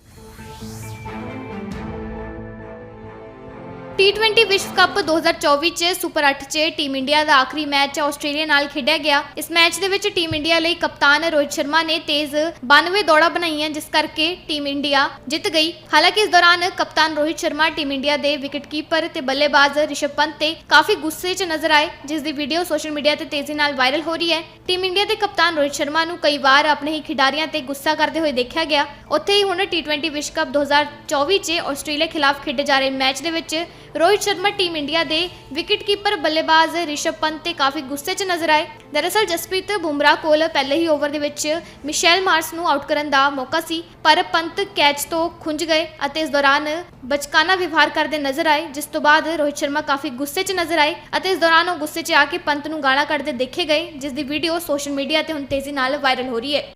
ਟੀ20 ਵਿਸ਼ਵ ਕੱਪ 2024 ਚ ਸੁਪਰ 8 ਚ ਟੀਮ ਇੰਡੀਆ ਦਾ ਆਖਰੀ ਮੈਚ ਆਸਟ੍ਰੇਲੀਆ ਨਾਲ ਖੇਡਿਆ ਗਿਆ। ਇਸ ਮੈਚ ਦੇ ਵਿੱਚ ਟੀਮ ਇੰਡੀਆ ਲਈ ਕਪਤਾਨ ਰੋਹਿਤ ਸ਼ਰਮਾ ਨੇ ਤੇਜ਼ 92 ਦੌੜਾਂ ਬਣਾਈਆਂ, ਜਿਸ ਕਰਕੇ ਟੀਮ ਇੰਡੀਆ ਜਿੱਤ ਗਈ। ਹਾਲਾਂਕਿ ਇਸ ਦੌਰਾਨ ਕਪਤਾਨ ਰੋਹਿਤ ਸ਼ਰਮਾ ਟੀਮ ਇੰਡੀਆ ਦੇ ਵਿਕਟਕੀਪਰ ਤੇ ਬੱਲੇਬਾਜ਼ ਰਿਸ਼ਭ ਪੰਤ ਤੇ ਕਾਫੀ ਗੁੱਸੇ 'ਚ ਨਜ਼ਰ ਆਏ, ਜਿਸ ਦੀ ਵੀਡੀਓ ਸੋਸ਼ਲ ਮੀਡੀਆ ਤੇ ਤੇਜ਼ੀ ਨਾਲ ਵਾਇਰਲ ਹੋ ਰਹੀ ਹੈ। ਟੀਮ ਇੰਡੀਆ ਦੇ ਕਪਤਾਨ ਰੋਹਿਤ ਸ਼ਰਮਾ ਨੂੰ ਕਈ ਵਾਰ ਆਪਣੇ ਹੀ ਖਿਡਾਰੀਆਂ ਤੇ ਗੁੱਸਾ ਕਰਦੇ ਹੋਏ ਦੇਖਿਆ ਗਿਆ। ਉੱਥੇ ਹੀ ਹੁਣ ਟੀ20 ਵਿਸ਼ਵ ਕੱਪ 2024 ਚ ਆਸਟ੍ਰੇਲੀਆ ਖਿਲਾਫ ਖੇਡੇ ਜਾ ਰਹੇ ਮੈਚ ਦੇ ਵਿੱਚ ਰੋਹਿਤ ਸ਼ਰਮਾ, ਟੀਮ ਇੰਡੀਆ ਦੇ ਵਿਕਟਕੀਪਰ ਬੱਲੇਬਾਜ਼ ਰਿਸ਼ਭ ਪੰਤ ਤੇ ਕਾਫੀ ਗੁੱਸੇ 'ਚ ਨਜ਼ਰ ਆਏ। ਦਰਅਸਲ ਜਸਪ੍ਰੀਤ ਬੁਮਰਾਹ ਕੋਲ ਪਹਿਲੇ ਹੀ ਓਵਰ ਦੇ ਵਿੱਚ ਮਿਸ਼ੈਲ ਮਾਰਸ ਨੂੰ ਆਊਟ ਕਰਨ ਦਾ ਮੌਕਾ ਸੀ, ਪਰ ਪੰਤ ਕੈਚ ਤੋਂ ਖੁੰਝ ਗਏ ਅਤੇ ਇਸ ਦੌਰਾਨ ਬਚਕਾਨਾ ਵਿਵਹਾਰ ਕਰਦੇ ਨਜ਼ਰ ਆਏ, ਜਿਸ ਤੋਂ ਬਾਅਦ ਰੋਹਿਤ ਸ਼ਰਮਾ ਕਾਫੀ ਗੁੱਸੇ 'ਚ ਨਜ਼ਰ ਆਏ ਅਤੇ ਇਸ ਦੌਰਾਨ ਉਹ ਗੁੱਸੇ 'ਚ ਆ ਕੇ ਪੰਤ ਨੂੰ ਗਾਲਾਂ ਕੱਢਦੇ ਦੇਖੇ ਗਏ, ਜਿਸ ਦੀ ਵੀਡੀਓ ਸੋਸ਼ਲ ਮੀਡੀਆ ਤੇ ਹੁਣ ਤੇਜ਼ੀ ਨਾਲ ਵਾਇਰਲ ਹੋ ਰਹੀ ਹੈ।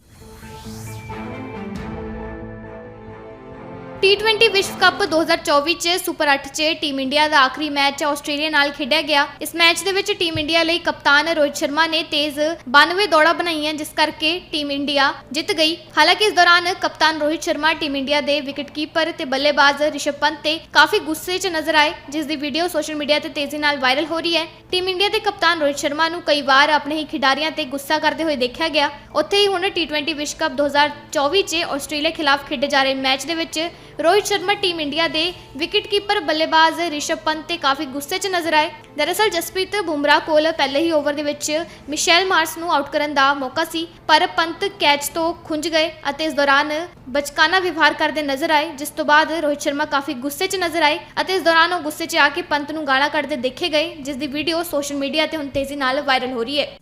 ਟੀ20 ਵਿਸ਼ਵ ਕੱਪ 2024 ਚ ਸੁਪਰ 8 ਚ ਟੀਮ ਇੰਡੀਆ ਦਾ ਆਖਰੀ ਮੈਚ ਆਸਟ੍ਰੇਲੀਆ ਨਾਲ ਖੇਡਿਆ ਗਿਆ। ਇਸ ਮੈਚ ਦੇ ਵਿੱਚ ਟੀਮ ਇੰਡੀਆ ਲਈ ਕਪਤਾਨ ਰੋਹਿਤ ਸ਼ਰਮਾ ਨੇ ਤੇਜ਼ 92 ਦੌੜਾਂ ਬਣਾਈਆਂ, ਜਿਸ ਕਰਕੇ ਟੀਮ ਇੰਡੀਆ ਜਿੱਤ ਗਈ। ਹਾਲਾਂਕਿ ਇਸ ਦੌਰਾਨ ਕਪਤਾਨ ਰੋਹਿਤ ਸ਼ਰਮਾ ਟੀਮ ਇੰਡੀਆ ਦੇ ਵਿਕਟਕੀਪਰ ਤੇ ਬੱਲੇਬਾਜ਼ ਰਿਸ਼ਭ ਪੰਤ ਤੇ ਕਾਫੀ ਗੁੱਸੇ 'ਚ ਨਜ਼ਰ ਆਏ, ਜਿਸ ਦੀ ਵੀਡੀਓ ਸੋਸ਼ਲ ਮੀਡੀਆ ਤੇ ਤੇਜ਼ੀ ਨਾਲ ਵਾਇਰਲ ਹੋ ਰਹੀ ਹੈ। ਟੀਮ ਇੰਡੀਆ ਦੇ ਕਪਤਾਨ ਰੋਹਿਤ ਸ਼ਰਮਾ ਨੂੰ ਕਈ ਵਾਰ ਆਪਣੇ ਹੀ ਖਿਡਾਰੀਆਂ ਤੇ ਗੁੱਸਾ ਕਰਦੇ ਹੋਏ ਦੇਖਿਆ ਗਿਆ। ਉੱਥੇ ਹੀ ਹੁਣ ਟੀ20 ਵਿਸ਼ਵ ਕੱਪ 2024 ਚ ਆਸਟ੍ਰੇਲੀਆ ਖਿਲਾਫ ਖੇਡੇ ਜਾ ਰਹੇ ਮੈਚ ਦੇ ਵਿੱਚ ਰੋਹਿਤ ਸ਼ਰਮਾ, ਟੀਮ ਇੰਡੀਆ ਦੇ ਵਿਕਟਕੀਪਰ ਬੱਲੇਬਾਜ਼ ਰਿਸ਼ਭ ਪੰਤ ਤੇ ਕਾਫੀ ਗੁੱਸੇ 'ਚ ਨਜ਼ਰ ਆਏ। ਦਰਅਸਲ ਜਸਪ੍ਰੀਤ ਬੁਮਰਾਹ ਕੋਲ ਪਹਿਲੇ ਹੀ ਓਵਰ ਦੇ ਵਿੱਚ ਮਿਸ਼ੈਲ ਮਾਰਸ ਨੂੰ ਆਊਟ ਕਰਨ ਦਾ ਮੌਕਾ ਸੀ, ਪਰ ਪੰਤ ਕੈਚ ਤੋਂ ਖੁੰਝ ਗਏ ਅਤੇ ਇਸ ਦੌਰਾਨ ਬਚਕਾਨਾ ਵਿਵਹਾਰ ਕਰਦੇ ਨਜ਼ਰ ਆਏ, ਜਿਸ ਤੋਂ ਬਾਅਦ ਰੋਹਿਤ ਸ਼ਰਮਾ ਕਾਫੀ ਗੁੱਸੇ 'ਚ ਨਜ਼ਰ ਆਏ ਅਤੇ ਇਸ ਦੌਰਾਨ ਉਹ ਗੁੱਸੇ 'ਚ ਆ ਕੇ ਪੰਤ ਨੂੰ ਗਾਲਾਂ ਕੱਢਦੇ ਦੇਖੇ ਗਏ, ਜਿਸ ਦੀ ਵੀਡੀਓ ਸੋਸ਼ਲ ਮੀਡੀਆ ਤੇ ਹੁਣ ਤੇਜ਼ੀ ਨਾਲ ਵਾਇਰਲ ਹੋ ਰਹੀ ਹੈ।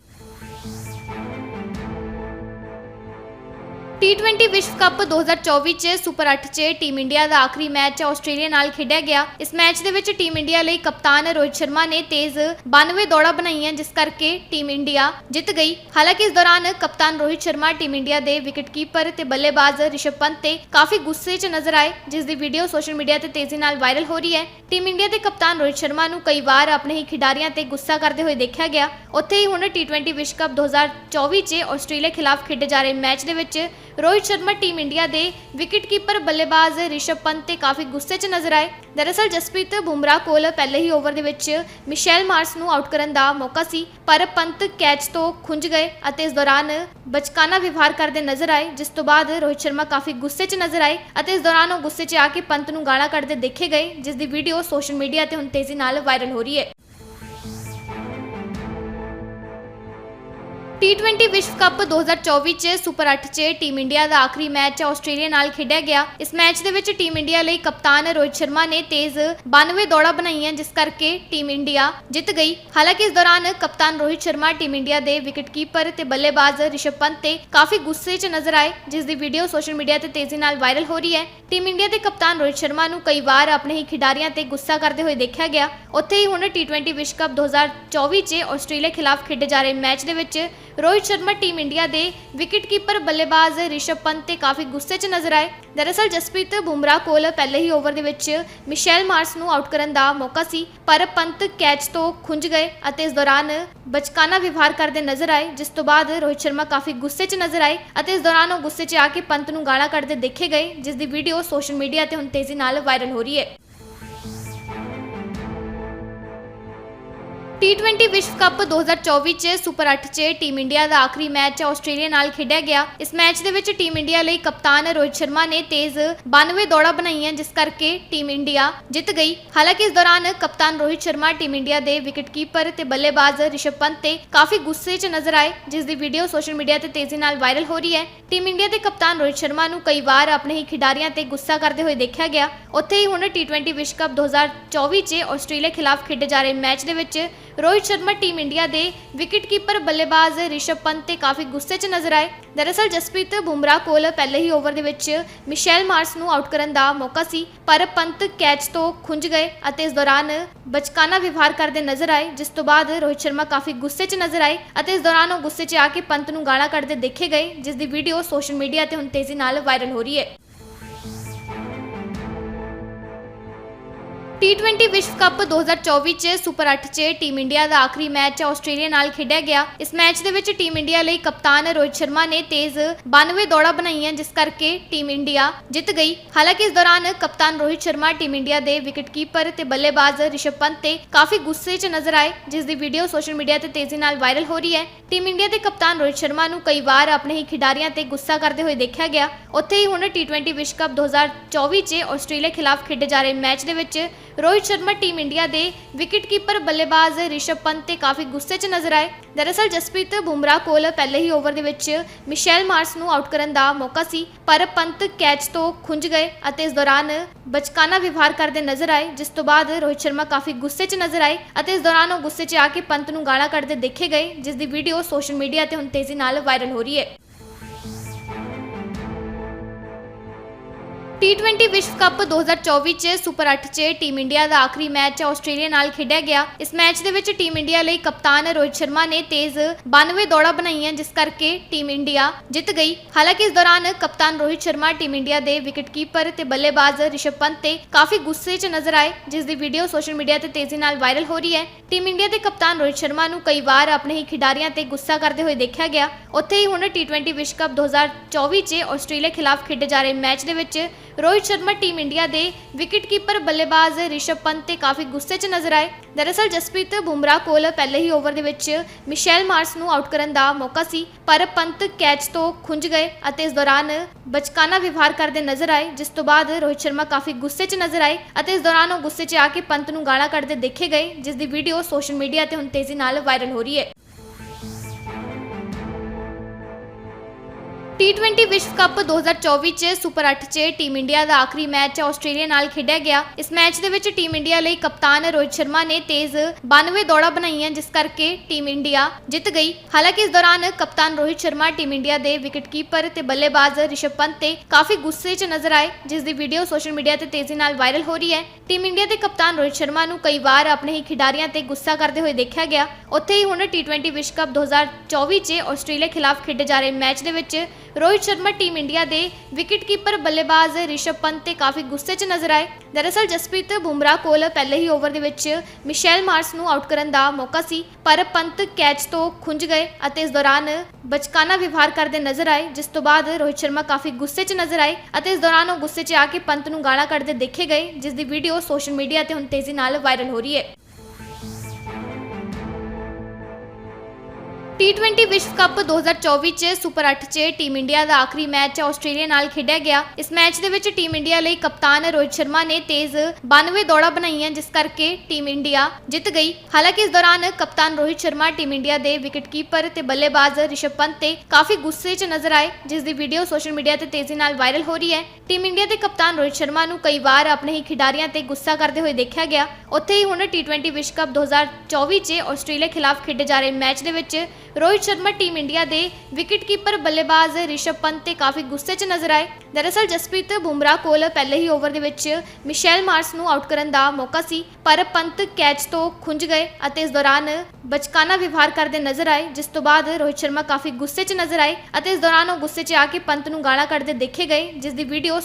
ਟੀ20 ਵਿਸ਼ਵ ਕੱਪ 2024 ਚ ਸੁਪਰ 8 ਚ ਟੀਮ ਇੰਡੀਆ ਦਾ ਆਖਰੀ ਮੈਚ ਆਸਟ੍ਰੇਲੀਆ ਨਾਲ ਖੇਡਿਆ ਗਿਆ। ਇਸ ਮੈਚ ਦੇ ਵਿੱਚ ਟੀਮ ਇੰਡੀਆ ਲਈ ਕਪਤਾਨ ਰੋਹਿਤ ਸ਼ਰਮਾ ਨੇ ਤੇਜ਼ 92 ਦੌੜਾਂ ਬਣਾਈਆਂ, ਜਿਸ ਕਰਕੇ ਟੀਮ ਇੰਡੀਆ ਜਿੱਤ ਗਈ। ਹਾਲਾਂਕਿ ਇਸ ਦੌਰਾਨ ਕਪਤਾਨ ਰੋਹਿਤ ਸ਼ਰਮਾ ਟੀਮ ਇੰਡੀਆ ਦੇ ਵਿਕਟਕੀਪਰ ਤੇ ਬੱਲੇਬਾਜ਼ ਰਿਸ਼ਭ ਪੰਤ ਤੇ ਕਾਫੀ ਗੁੱਸੇ 'ਚ ਨਜ਼ਰ ਆਏ, ਜਿਸ ਦੀ ਵੀਡੀਓ ਸੋਸ਼ਲ ਮੀਡੀਆ ਤੇ ਤੇਜ਼ੀ ਨਾਲ ਵਾਇਰਲ ਹੋ ਰਹੀ ਹੈ। ਟੀਮ ਇੰਡੀਆ ਦੇ ਕਪਤਾਨ ਰੋਹਿਤ ਸ਼ਰਮਾ ਨੂੰ ਕਈ ਵਾਰ ਆਪਣੇ ਹੀ ਖਿਡਾਰੀਆਂ ਤੇ ਗੁੱਸਾ ਕਰਦੇ ਹੋਏ ਦੇਖਿਆ ਗਿਆ। ਉੱਥੇ ਹੀ ਹੁਣ ਟੀ20 ਵਿਸ਼ਵ ਕੱਪ 2024 ਚ ਆਸਟ੍ਰੇਲੀਆ ਖਿਲਾਫ ਖੇਡੇ ਜਾ ਰਹੇ ਮੈਚ ਦੇ ਵਿੱਚ ਰੋਹਿਤ ਸ਼ਰਮਾ, ਟੀਮ ਇੰਡੀਆ ਦੇ ਵਿਕਟਕੀਪਰ ਬੱਲੇਬਾਜ਼ ਰਿਸ਼ਭ ਪੰਤ ਤੇ ਕਾਫੀ ਗੁੱਸੇ 'ਚ ਨਜ਼ਰ ਆਏ। ਦਰਅਸਲ ਜਸਪ੍ਰੀਤ ਬੁਮਰਾਹ ਕੋਲ ਪਹਿਲੇ ਹੀ ਓਵਰ ਦੇ ਵਿੱਚ ਮਿਸ਼ੈਲ ਮਾਰਸ ਨੂੰ ਆਊਟ ਕਰਨ ਦਾ ਮੌਕਾ ਸੀ, ਪਰ ਪੰਤ ਕੈਚ ਤੋਂ ਖੁੰਝ ਗਏ ਅਤੇ ਇਸ ਦੌਰਾਨ ਬਚਕਾਨਾ ਵਿਵਹਾਰ ਕਰਦੇ ਨਜ਼ਰ ਆਏ, ਜਿਸ ਤੋਂ ਬਾਅਦ ਰੋਹਿਤ ਸ਼ਰਮਾ ਕਾਫੀ ਗੁੱਸੇ 'ਚ ਨਜ਼ਰ ਆਏ ਅਤੇ ਇਸ ਦੌਰਾਨ ਉਹ ਗੁੱਸੇ 'ਚ ਆ ਕੇ ਪੰਤ ਨੂੰ ਗਾਲਾਂ ਕੱਢਦੇ ਦੇਖੇ ਗਏ, ਜਿਸ ਦੀ ਵੀਡੀਓ ਸੋਸ਼ਲ ਮੀਡੀਆ ਤੇ ਹੁਣ ਤੇਜ਼ੀ ਨਾਲ ਵਾਇਰਲ ਹੋ ਰਹੀ ਹੈ। ਟੀ20 ਵਿਸ਼ਵ ਕੱਪ 2024 ਚ ਸੁਪਰ 8 ਚ ਟੀਮ ਇੰਡੀਆ ਦਾ ਆਖਰੀ ਮੈਚ ਆਸਟ੍ਰੇਲੀਆ ਨਾਲ ਖੇਡਿਆ ਗਿਆ। ਇਸ ਮੈਚ ਦੇ ਵਿੱਚ ਟੀਮ ਇੰਡੀਆ ਲਈ ਕਪਤਾਨ ਰੋਹਿਤ ਸ਼ਰਮਾ ਨੇ ਤੇਜ਼ 92 ਦੌੜਾਂ ਬਣਾਈਆਂ, ਜਿਸ ਕਰਕੇ ਟੀਮ ਇੰਡੀਆ ਜਿੱਤ ਗਈ। ਹਾਲਾਂਕਿ ਇਸ ਦੌਰਾਨ ਕਪਤਾਨ ਰੋਹਿਤ ਸ਼ਰਮਾ ਟੀਮ ਇੰਡੀਆ ਦੇ ਵਿਕਟਕੀਪਰ ਤੇ ਬੱਲੇਬਾਜ਼ ਰਿਸ਼ਭ ਪੰਤ ਤੇ ਕਾਫੀ ਗੁੱਸੇ 'ਚ ਨਜ਼ਰ ਆਏ, ਜਿਸ ਦੀ ਵੀਡੀਓ ਸੋਸ਼ਲ ਮੀਡੀਆ ਤੇ ਤੇਜ਼ੀ ਨਾਲ ਵਾਇਰਲ ਹੋ ਰਹੀ ਹੈ। ਟੀਮ ਇੰਡੀਆ ਦੇ ਕਪਤਾਨ ਰੋਹਿਤ ਸ਼ਰਮਾ ਨੂੰ ਕਈ ਵਾਰ ਆਪਣੇ ਹੀ ਖਿਡਾਰੀਆਂ ਤੇ ਗੁੱਸਾ ਕਰਦੇ ਹੋਏ ਦੇਖਿਆ ਗਿਆ। ਉੱਥੇ ਹੀ ਹੁਣ ਟੀ20 ਵਿਸ਼ਵ ਕੱਪ 2024 'ਚ ਆਸਟ੍ਰੇਲੀਆ ਖਿਲਾਫ ਖੇਡੇ ਜਾ ਰਹੇ ਮੈਚ ਦੇ ਵਿੱਚ ਰੋਹਿਤ ਸ਼ਰਮਾ, ਟੀਮ ਇੰਡੀਆ ਦੇ ਵਿਕਟਕੀਪਰ ਬੱਲੇਬਾਜ਼ ਰਿਸ਼ਭ ਪੰਤ ਤੇ ਕਾਫੀ ਗੁੱਸੇ 'ਚ ਨਜ਼ਰ ਆਏ। ਦਰਅਸਲ ਜਸਪ੍ਰੀਤ ਬੁਮਰਾਹ ਕੋਲ ਪਹਿਲੇ ਹੀ ਓਵਰ ਦੇ ਵਿੱਚ ਮਿਸ਼ੈਲ ਮਾਰਸ ਨੂੰ ਆਊਟ ਕਰਨ ਦਾ ਮੌਕਾ ਸੀ, ਪਰ ਪੰਤ ਕੈਚ ਤੋਂ ਖੁੰਝ ਗਏ ਅਤੇ ਇਸ ਦੌਰਾਨ ਬਚਕਾਨਾ ਵਿਵਹਾਰ ਕਰਦੇ ਨਜ਼ਰ ਆਏ, ਜਿਸ ਤੋਂ ਬਾਅਦ ਰੋਹਿਤ ਸ਼ਰਮਾ ਕਾਫੀ ਗੁੱਸੇ 'ਚ ਨਜ਼ਰ ਆਏ ਅਤੇ ਇਸ ਦੌਰਾਨ ਉਹ ਗੁੱਸੇ 'ਚ ਆ ਕੇ ਪੰਤ ਨੂੰ ਗਾਲਾਂ ਕੱਢਦੇ ਦੇਖੇ ਗਏ, ਜਿਸ ਦੀ ਵੀਡੀਓ ਸੋਸ਼ਲ ਮੀਡੀਆ ਤੇ ਹੁਣ ਤੇਜ਼ੀ ਨਾਲ ਵਾਇਰਲ ਹੋ ਰਹੀ ਹੈ। ਟੀ20 ਵਿਸ਼ਵ ਕੱਪ 2024 ਚ ਸੁਪਰ 8 ਚ ਟੀਮ ਇੰਡੀਆ ਦਾ ਆਖਰੀ ਮੈਚ ਆਸਟ੍ਰੇਲੀਆ ਨਾਲ ਖੇਡਿਆ ਗਿਆ। ਇਸ ਮੈਚ ਦੇ ਵਿੱਚ ਟੀਮ ਇੰਡੀਆ ਲਈ ਕਪਤਾਨ ਰੋਹਿਤ ਸ਼ਰਮਾ ਨੇ ਤੇਜ਼ 92 ਦੌੜਾਂ ਬਣਾਈਆਂ, ਜਿਸ ਕਰਕੇ ਟੀਮ ਇੰਡੀਆ ਜਿੱਤ ਗਈ। ਹਾਲਾਂਕਿ ਇਸ ਦੌਰਾਨ ਕਪਤਾਨ ਰੋਹਿਤ ਸ਼ਰਮਾ ਟੀਮ ਇੰਡੀਆ ਦੇ ਵਿਕਟਕੀਪਰ ਤੇ ਬੱਲੇਬਾਜ਼ ਰਿਸ਼ਭ ਪੰਤ ਤੇ ਕਾਫੀ ਗੁੱਸੇ 'ਚ ਨਜ਼ਰ ਆਏ, ਜਿਸ ਦੀ ਵੀਡੀਓ ਸੋਸ਼ਲ ਮੀਡੀਆ ਤੇ ਤੇਜ਼ੀ ਨਾਲ ਵਾਇਰਲ ਹੋ ਰਹੀ ਹੈ। ਟੀਮ ਇੰਡੀਆ ਦੇ ਕਪਤਾਨ ਰੋਹਿਤ ਸ਼ਰਮਾ ਨੂੰ ਕਈ ਵਾਰ ਆਪਣੇ ਹੀ ਖਿਡਾਰੀਆਂ ਤੇ ਗੁੱਸਾ ਕਰਦੇ ਹੋਏ ਦੇਖਿਆ ਗਿਆ। ਉੱਥੇ ਹੀ ਹੁਣ ਟੀ20 ਵਿਸ਼ਵ ਕੱਪ 2024 'ਚ ਆਸਟ੍ਰੇਲੀਆ ਖਿਲਾਫ ਖੇਡੇ ਜਾ ਰਹੇ ਮੈਚ ਦੇ ਵਿੱਚ ਰੋਹਿਤ ਸ਼ਰਮਾ, ਟੀਮ ਇੰਡੀਆ ਦੇ ਵਿਕਟਕੀਪਰ ਬੱਲੇਬਾਜ਼ ਰਿਸ਼ਭ ਪੰਤ ਤੇ ਕਾਫੀ ਗੁੱਸੇ 'ਚ ਨਜ਼ਰ ਆਏ। ਦਰਅਸਲ ਜਸਪ੍ਰੀਤ ਬੁਮਰਾਹ ਕੋਲ ਪਹਿਲੇ ਹੀ ਓਵਰ ਦੇ ਵਿੱਚ ਮਿਸ਼ੈਲ ਮਾਰਸ ਨੂੰ ਆਊਟ ਕਰਨ ਦਾ ਮੌਕਾ ਸੀ, ਪਰ ਪੰਤ ਕੈਚ ਤੋਂ ਖੁੰਝ ਗਏ ਅਤੇ ਇਸ ਦੌਰਾਨ ਬਚਕਾਨਾ ਵਿਵਹਾਰ ਕਰਦੇ ਨਜ਼ਰ ਆਏ, ਜਿਸ ਤੋਂ ਬਾਅਦ ਰੋਹਿਤ ਸ਼ਰਮਾ ਕਾਫੀ ਗੁੱਸੇ 'ਚ ਨਜ਼ਰ ਆਏ ਅਤੇ ਇਸ ਦੌਰਾਨ ਉਹ ਗੁੱਸੇ 'ਚ ਆ ਕੇ ਪੰਤ ਨੂੰ ਗਾਲਾਂ ਕੱਢਦੇ ਦੇਖੇ ਗਏ, ਜਿਸ ਦੀ ਵੀਡੀਓ ਸੋਸ਼ਲ ਮੀਡੀਆ ਤੇ ਹੁਣ ਤੇਜ਼ੀ ਨਾਲ ਵਾਇਰਲ ਹੋ ਰਹੀ ਹੈ। ਟੀ20 ਵਿਸ਼ਵ ਕੱਪ 2024 ਚ ਸੁਪਰ 8 ਚ ਟੀਮ ਇੰਡੀਆ ਦਾ ਆਖਰੀ ਮੈਚ ਆਸਟ੍ਰੇਲੀਆ ਨਾਲ ਖੇਡਿਆ ਗਿਆ। ਇਸ ਮੈਚ ਦੇ ਵਿੱਚ ਟੀਮ ਇੰਡੀਆ ਲਈ ਕਪਤਾਨ ਰੋਹਿਤ ਸ਼ਰਮਾ ਨੇ ਤੇਜ਼ 92 ਦੌੜਾਂ ਬਣਾਈਆਂ, ਜਿਸ ਕਰਕੇ ਟੀਮ ਇੰਡੀਆ ਜਿੱਤ ਗਈ। ਹਾਲਾਂਕਿ ਇਸ ਦੌਰਾਨ ਕਪਤਾਨ ਰੋਹਿਤ ਸ਼ਰਮਾ ਟੀਮ ਇੰਡੀਆ ਦੇ ਵਿਕਟਕੀਪਰ ਤੇ ਬੱਲੇਬਾਜ਼ ਰਿਸ਼ਭ ਪੰਤ ਤੇ ਕਾਫੀ ਗੁੱਸੇ 'ਚ ਨਜ਼ਰ ਆਏ, ਜਿਸ ਦੀ ਵੀਡੀਓ ਸੋਸ਼ਲ ਮੀਡੀਆ ਤੇ ਤੇਜ਼ੀ ਨਾਲ ਵਾਇਰਲ ਹੋ ਰਹੀ ਹੈ। ਟੀਮ ਇੰਡੀਆ ਦੇ ਕਪਤਾਨ ਰੋਹਿਤ ਸ਼ਰਮਾ ਨੂੰ ਕਈ ਵਾਰ ਆਪਣੇ ਹੀ ਖਿਡਾਰੀਆਂ ਤੇ ਗੁੱਸਾ ਕਰਦੇ ਹੋਏ ਦੇਖਿਆ ਗਿਆ। ਉੱਥੇ ਹੀ ਹੁਣ ਟੀ20 ਵਿਸ਼ਵ ਕੱਪ 2024 'ਚ ਆਸਟ੍ਰੇਲੀਆ ਖਿਲਾਫ ਖੇਡੇ ਜਾ ਰਹੇ ਮੈਚ ਦੇ ਵਿੱਚ ਰੋਹਿਤ ਸ਼ਰਮਾ, ਟੀਮ ਇੰਡੀਆ ਦੇ ਵਿਕਟਕੀਪਰ ਬੱਲੇਬਾਜ਼ ਰਿਸ਼ਭ ਪੰਤ ਤੇ ਕਾਫੀ ਗੁੱਸੇ 'ਚ ਨਜ਼ਰ ਆਏ। ਦਰਅਸਲ ਜਸਪ੍ਰੀਤ ਬੁਮਰਾਹ ਕੋਲ ਪਹਿਲੇ ਹੀ ਓਵਰ ਦੇ ਵਿੱਚ ਮਿਸ਼ੈਲ ਮਾਰਸ ਨੂੰ ਆਊਟ ਕਰਨ ਦਾ ਮੌਕਾ ਸੀ, ਪਰ ਪੰਤ ਕੈਚ ਤੋਂ ਖੁੰਝ ਗਏ ਅਤੇ ਇਸ ਦੌਰਾਨ ਬਚਕਾਨਾ ਵਿਵਹਾਰ ਕਰਦੇ ਨਜ਼ਰ ਆਏ, ਜਿਸ ਤੋਂ ਬਾਅਦ ਰੋਹਿਤ ਸ਼ਰਮਾ ਕਾਫੀ ਗੁੱਸੇ 'ਚ ਨਜ਼ਰ ਆਏ ਅਤੇ ਇਸ ਦੌਰਾਨ ਉਹ ਗੁੱਸੇ 'ਚ ਆ ਕੇ ਪੰਤ ਨੂੰ ਗਾਲਾਂ ਕੱਢਦੇ ਦੇਖੇ ਗਏ, ਜਿਸ ਦੀ ਵੀਡੀਓ ਸੋਸ਼ਲ ਮੀਡੀਆ ਤੇ ਹੁਣ ਤੇਜ਼ੀ ਨਾਲ ਵਾਇਰਲ ਹੋ ਰਹੀ ਹੈ। ਟੀ20 ਵਿਸ਼ਵ ਕੱਪ 2024 ਚ ਸੁਪਰ 8 ਚ ਟੀਮ ਇੰਡੀਆ ਦਾ ਆਖਰੀ ਮੈਚ ਆਸਟ੍ਰੇਲੀਆ ਨਾਲ ਖੇਡਿਆ ਗਿਆ। ਇਸ ਮੈਚ ਦੇ ਵਿੱਚ ਟੀਮ ਇੰਡੀਆ ਲਈ ਕਪਤਾਨ ਰੋਹਿਤ ਸ਼ਰਮਾ ਨੇ ਤੇਜ਼ 92 ਦੌੜਾਂ ਬਣਾਈਆਂ, ਜਿਸ ਕਰਕੇ ਟੀਮ ਇੰਡੀਆ ਜਿੱਤ ਗਈ। ਹਾਲਾਂਕਿ ਇਸ ਦੌਰਾਨ ਕਪਤਾਨ ਰੋਹਿਤ ਸ਼ਰਮਾ ਟੀਮ ਇੰਡੀਆ ਦੇ ਵਿਕਟਕੀਪਰ ਤੇ ਬੱਲੇਬਾਜ਼ ਰਿਸ਼ਭ ਪੰਤ ਤੇ ਕਾਫੀ ਗੁੱਸੇ 'ਚ ਨਜ਼ਰ ਆਏ, ਜਿਸ ਦੀ ਵੀਡੀਓ ਸੋਸ਼ਲ ਮੀਡੀਆ ਤੇ ਤੇਜ਼ੀ ਨਾਲ ਵਾਇਰਲ ਹੋ ਰਹੀ ਹੈ। ਟੀਮ ਇੰਡੀਆ ਦੇ ਕਪਤਾਨ ਰੋਹਿਤ ਸ਼ਰਮਾ ਨੂੰ ਕਈ ਵਾਰ ਆਪਣੇ ਹੀ ਖਿਡਾਰੀਆਂ ਤੇ ਗੁੱਸਾ ਕਰਦੇ ਹੋਏ ਦੇਖਿਆ ਗਿਆ। ਉੱਥੇ ਹੀ ਹੁਣ ਟੀ20 ਵਿਸ਼ਵ ਕੱਪ 2024 'ਚ ਆਸਟ੍ਰੇਲੀਆ ਖਿਲਾਫ ਖੇਡੇ ਜਾ ਰਹੇ ਮੈਚ ਦੇ ਵਿੱਚ ਰੋਹਿਤ ਸ਼ਰਮਾ, ਟੀਮ ਇੰਡੀਆ ਦੇ ਵਿਕਟਕੀਪਰ ਬੱਲੇਬਾਜ਼ ਰਿਸ਼ਭ ਪੰਤ ਤੇ ਕਾਫੀ ਗੁੱਸੇ 'ਚ ਨਜ਼ਰ ਆਏ। ਦਰਅਸਲ ਜਸਪ੍ਰੀਤ ਬੁਮਰਾਹ ਕੋਲ ਪਹਿਲੇ ਹੀ ਓਵਰ ਦੇ ਵਿੱਚ ਮਿਸ਼ੈਲ ਮਾਰਸ ਨੂੰ ਆਊਟ ਕਰਨ ਦਾ ਮੌਕਾ ਸੀ, ਪਰ ਪੰਤ ਕੈਚ ਤੋਂ ਖੁੰਝ ਗਏ ਅਤੇ ਇਸ ਦੌਰਾਨ ਬਚਕਾਨਾ ਵਿਵਹਾਰ ਕਰਦੇ ਨਜ਼ਰ ਆਏ, ਜਿਸ ਤੋਂ ਬਾਅਦ ਰੋਹਿਤ ਸ਼ਰਮਾ ਕਾਫੀ ਗੁੱਸੇ 'ਚ ਨਜ਼ਰ ਆਏ ਅਤੇ ਇਸ ਦੌਰਾਨ ਉਹ ਗੁੱਸੇ 'ਚ ਆ ਕੇ ਪੰਤ ਨੂੰ ਗਾਲਾਂ ਕੱਢਦੇ ਦੇਖੇ ਗਏ, ਜਿਸ ਦੀ ਵੀਡੀਓ ਸੋਸ਼ਲ ਮੀਡੀਆ ਤੇ ਹੁਣ ਤੇਜ਼ੀ ਨਾਲ ਵਾਇਰਲ ਹੋ ਰਹੀ ਹੈ। ਟੀ20 ਵਿਸ਼ਵ ਕੱਪ 2024 ਚ ਸੁਪਰ 8 ਚ ਟੀਮ ਇੰਡੀਆ ਦਾ ਆਖਰੀ ਮੈਚ ਆਸਟ੍ਰੇਲੀਆ ਨਾਲ ਖੇਡਿਆ ਗਿਆ। ਇਸ ਮੈਚ ਦੇ ਵਿੱਚ ਟੀਮ ਇੰਡੀਆ ਲਈ ਕਪਤਾਨ ਰੋਹਿਤ ਸ਼ਰਮਾ ਨੇ ਤੇਜ਼ 92 ਦੌੜਾਂ ਬਣਾਈਆਂ, ਜਿਸ ਕਰਕੇ ਟੀਮ ਇੰਡੀਆ ਜਿੱਤ ਗਈ। ਹਾਲਾਂਕਿ ਇਸ ਦੌਰਾਨ ਕਪਤਾਨ ਰੋਹਿਤ ਸ਼ਰਮਾ ਟੀਮ ਇੰਡੀਆ ਦੇ ਵਿਕਟਕੀਪਰ ਤੇ ਬੱਲੇਬਾਜ਼ ਰਿਸ਼ਭ ਪੰਤ ਤੇ ਕਾਫੀ ਗੁੱਸੇ 'ਚ ਨਜ਼ਰ ਆਏ, ਜਿਸ ਦੀ ਵੀਡੀਓ ਸੋਸ਼ਲ ਮੀਡੀਆ ਤੇ ਤੇਜ਼ੀ ਨਾਲ ਵਾਇਰਲ ਹੋ ਰਹੀ ਹੈ। ਟੀਮ ਇੰਡੀਆ ਦੇ ਕਪਤਾਨ ਰੋਹਿਤ ਸ਼ਰਮਾ ਨੂੰ ਕਈ ਵਾਰ ਆਪਣੇ ਹੀ ਖਿਡਾਰੀਆਂ ਤੇ ਗੁੱਸਾ ਕਰਦੇ ਹੋਏ ਦੇਖਿਆ ਗਿਆ। ਉੱਥੇ ਹੀ ਹੁਣ ਟੀ20 ਵਿਸ਼ਵ ਕੱਪ 2024 ਚ ਆਸਟ੍ਰੇਲੀਆ ਖਿਲਾਫ ਖੇਡੇ ਜਾ ਰਹੇ ਮੈਚ ਦੇ ਵਿੱਚ ਰੋਹਿਤ ਸ਼ਰਮਾ ਟੀਮ ਇੰਡੀਆ ਦੇ ਵਿਕਟਕੀਪਰ ਬੱਲੇਬਾਜ਼ ਰਿਸ਼ਭ ਪੰਤ ਤੇ ਕਾਫੀ ਗੁੱਸੇ 'ਚ ਨਜ਼ਰ ਆਏ। ਦਰਅਸਲ ਜਸਪ੍ਰੀਤ ਬੁਮਰਾਹ ਕੋਲ ਪਹਿਲੇ ਹੀ ਓਵਰ ਦੇ ਵਿੱਚ ਮਿਸ਼ੈਲ ਮਾਰਸ ਨੂੰ ਆਊਟ ਕਰਨ ਦਾ ਮੌਕਾ ਸੀ, ਪਰ ਪੰਤ ਕੈਚ ਤੋਂ ਖੁੰਝ ਗਏ ਅਤੇ ਇਸ ਦੌਰਾਨ ਬਚਕਾਨਾ ਵਿਵਹਾਰ ਕਰਦੇ ਨਜ਼ਰ ਆਏ, ਜਿਸ ਤੋਂ ਬਾਅਦ ਰੋਹਿਤ ਸ਼ਰਮਾ ਕਾਫੀ ਗੁੱਸੇ 'ਚ ਨਜ਼ਰ ਆਏ ਅਤੇ ਇਸ ਦੌਰਾਨ ਉਹ ਗੁੱਸੇ 'ਚ ਆ ਕੇ ਪੰਤ ਨੂੰ ਗਾਲਾਂ ਕੱਢਦੇ ਦੇਖੇ ਗਏ, ਜਿਸ ਦੀ ਵੀਡੀਓ ਸੋਸ਼ਲ ਮੀਡੀਆ ਤੇ ਹੁਣ ਤੇਜ਼ੀ ਨਾਲ ਵਾਇਰਲ ਹੋ ਰਹੀ ਹੈ। ਟੀ20 ਵਿਸ਼ਵ ਕੱਪ 2024 ਚ ਸੁਪਰ 8 ਚ ਟੀਮ ਇੰਡੀਆ ਦਾ ਆਖਰੀ ਮੈਚ ਆਸਟ੍ਰੇਲੀਆ ਨਾਲ ਖੇਡਿਆ ਗਿਆ। ਇਸ ਮੈਚ ਦੇ ਵਿੱਚ ਟੀਮ ਇੰਡੀਆ ਲਈ ਕਪਤਾਨ ਰੋਹਿਤ ਸ਼ਰਮਾ ਨੇ ਤੇਜ਼ 92 ਦੌੜਾਂ ਬਣਾਈਆਂ, ਜਿਸ ਕਰਕੇ ਟੀਮ ਇੰਡੀਆ ਜਿੱਤ ਗਈ। ਹਾਲਾਂਕਿ ਇਸ ਦੌਰਾਨ ਕਪਤਾਨ ਰੋਹਿਤ ਸ਼ਰਮਾ ਟੀਮ ਇੰਡੀਆ ਦੇ ਵਿਕਟਕੀਪਰ ਤੇ ਬੱਲੇਬਾਜ਼ ਰਿਸ਼ਭ ਪੰਤ ਤੇ ਕਾਫੀ ਗੁੱਸੇ 'ਚ ਨਜ਼ਰ ਆਏ, ਜਿਸ ਦੀ ਵੀਡੀਓ ਸੋਸ਼ਲ ਮੀਡੀਆ ਤੇ ਤੇਜ਼ੀ ਨਾਲ ਵਾਇਰਲ ਹੋ ਰਹੀ ਹੈ। ਟੀਮ ਇੰਡੀਆ ਦੇ ਕਪਤਾਨ ਰੋਹਿਤ ਸ਼ਰਮਾ ਨੂੰ ਕਈ ਵਾਰ ਆਪਣੇ ਹੀ ਖਿਡਾਰੀਆਂ ਤੇ ਗੁੱਸਾ ਕਰਦੇ ਹੋਏ ਦੇਖਿਆ ਗਿਆ। ਉੱਥੇ ਹੀ ਹੁਣ ਟੀ20 ਵਿਸ਼ਵ ਕੱਪ 2024 'ਚ ਆਸਟ੍ਰੇਲੀਆ ਖਿਲਾਫ ਖੇਡੇ ਜਾ ਰਹੇ ਮੈਚ ਦੇ ਵਿੱਚ ਰੋਹਿਤ ਸ਼ਰਮਾ ਟੀਮ ਇੰਡੀਆ ਦੇ ਵਿਕਟਕੀਪਰ ਬੱਲੇਬਾਜ਼ ਰਿਸ਼ਭ ਪੰਤ ਤੇ ਕਾਫੀ ਗੁੱਸੇ 'ਚ ਨਜ਼ਰ ਆਏ। ਦਰਅਸਲ ਜਸਪ੍ਰੀਤ ਬੁਮਰਾਹ ਕੋਲ ਪਹਿਲੇ ਹੀ ਓਵਰ ਦੇ ਵਿੱਚ ਮਿਸ਼ੈਲ ਮਾਰਸ ਨੂੰ ਆਊਟ ਕਰਨ ਦਾ ਮੌਕਾ ਸੀ, ਪਰ ਪੰਤ ਕੈਚ ਤੋਂ ਖੁੰਝ ਗਏ ਅਤੇ ਇਸ ਦੌਰਾਨ ਬਚਕਾਨਾ ਵਿਵਹਾਰ ਕਰਦੇ ਨਜ਼ਰ ਆਏ, ਜਿਸ ਤੋਂ ਬਾਅਦ ਰੋਹਿਤ ਸ਼ਰਮਾ ਕਾਫੀ ਗੁੱਸੇ 'ਚ ਨਜ਼ਰ ਆਏ ਅਤੇ ਇਸ ਦੌਰਾਨ ਉਹ ਗੁੱਸੇ 'ਚ ਆ ਕੇ ਪੰਤ ਨੂੰ ਗਾਲਾਂ ਕੱਢਦੇ ਦੇਖੇ ਗਏ, ਜਿਸ ਦੀ ਵੀਡੀਓ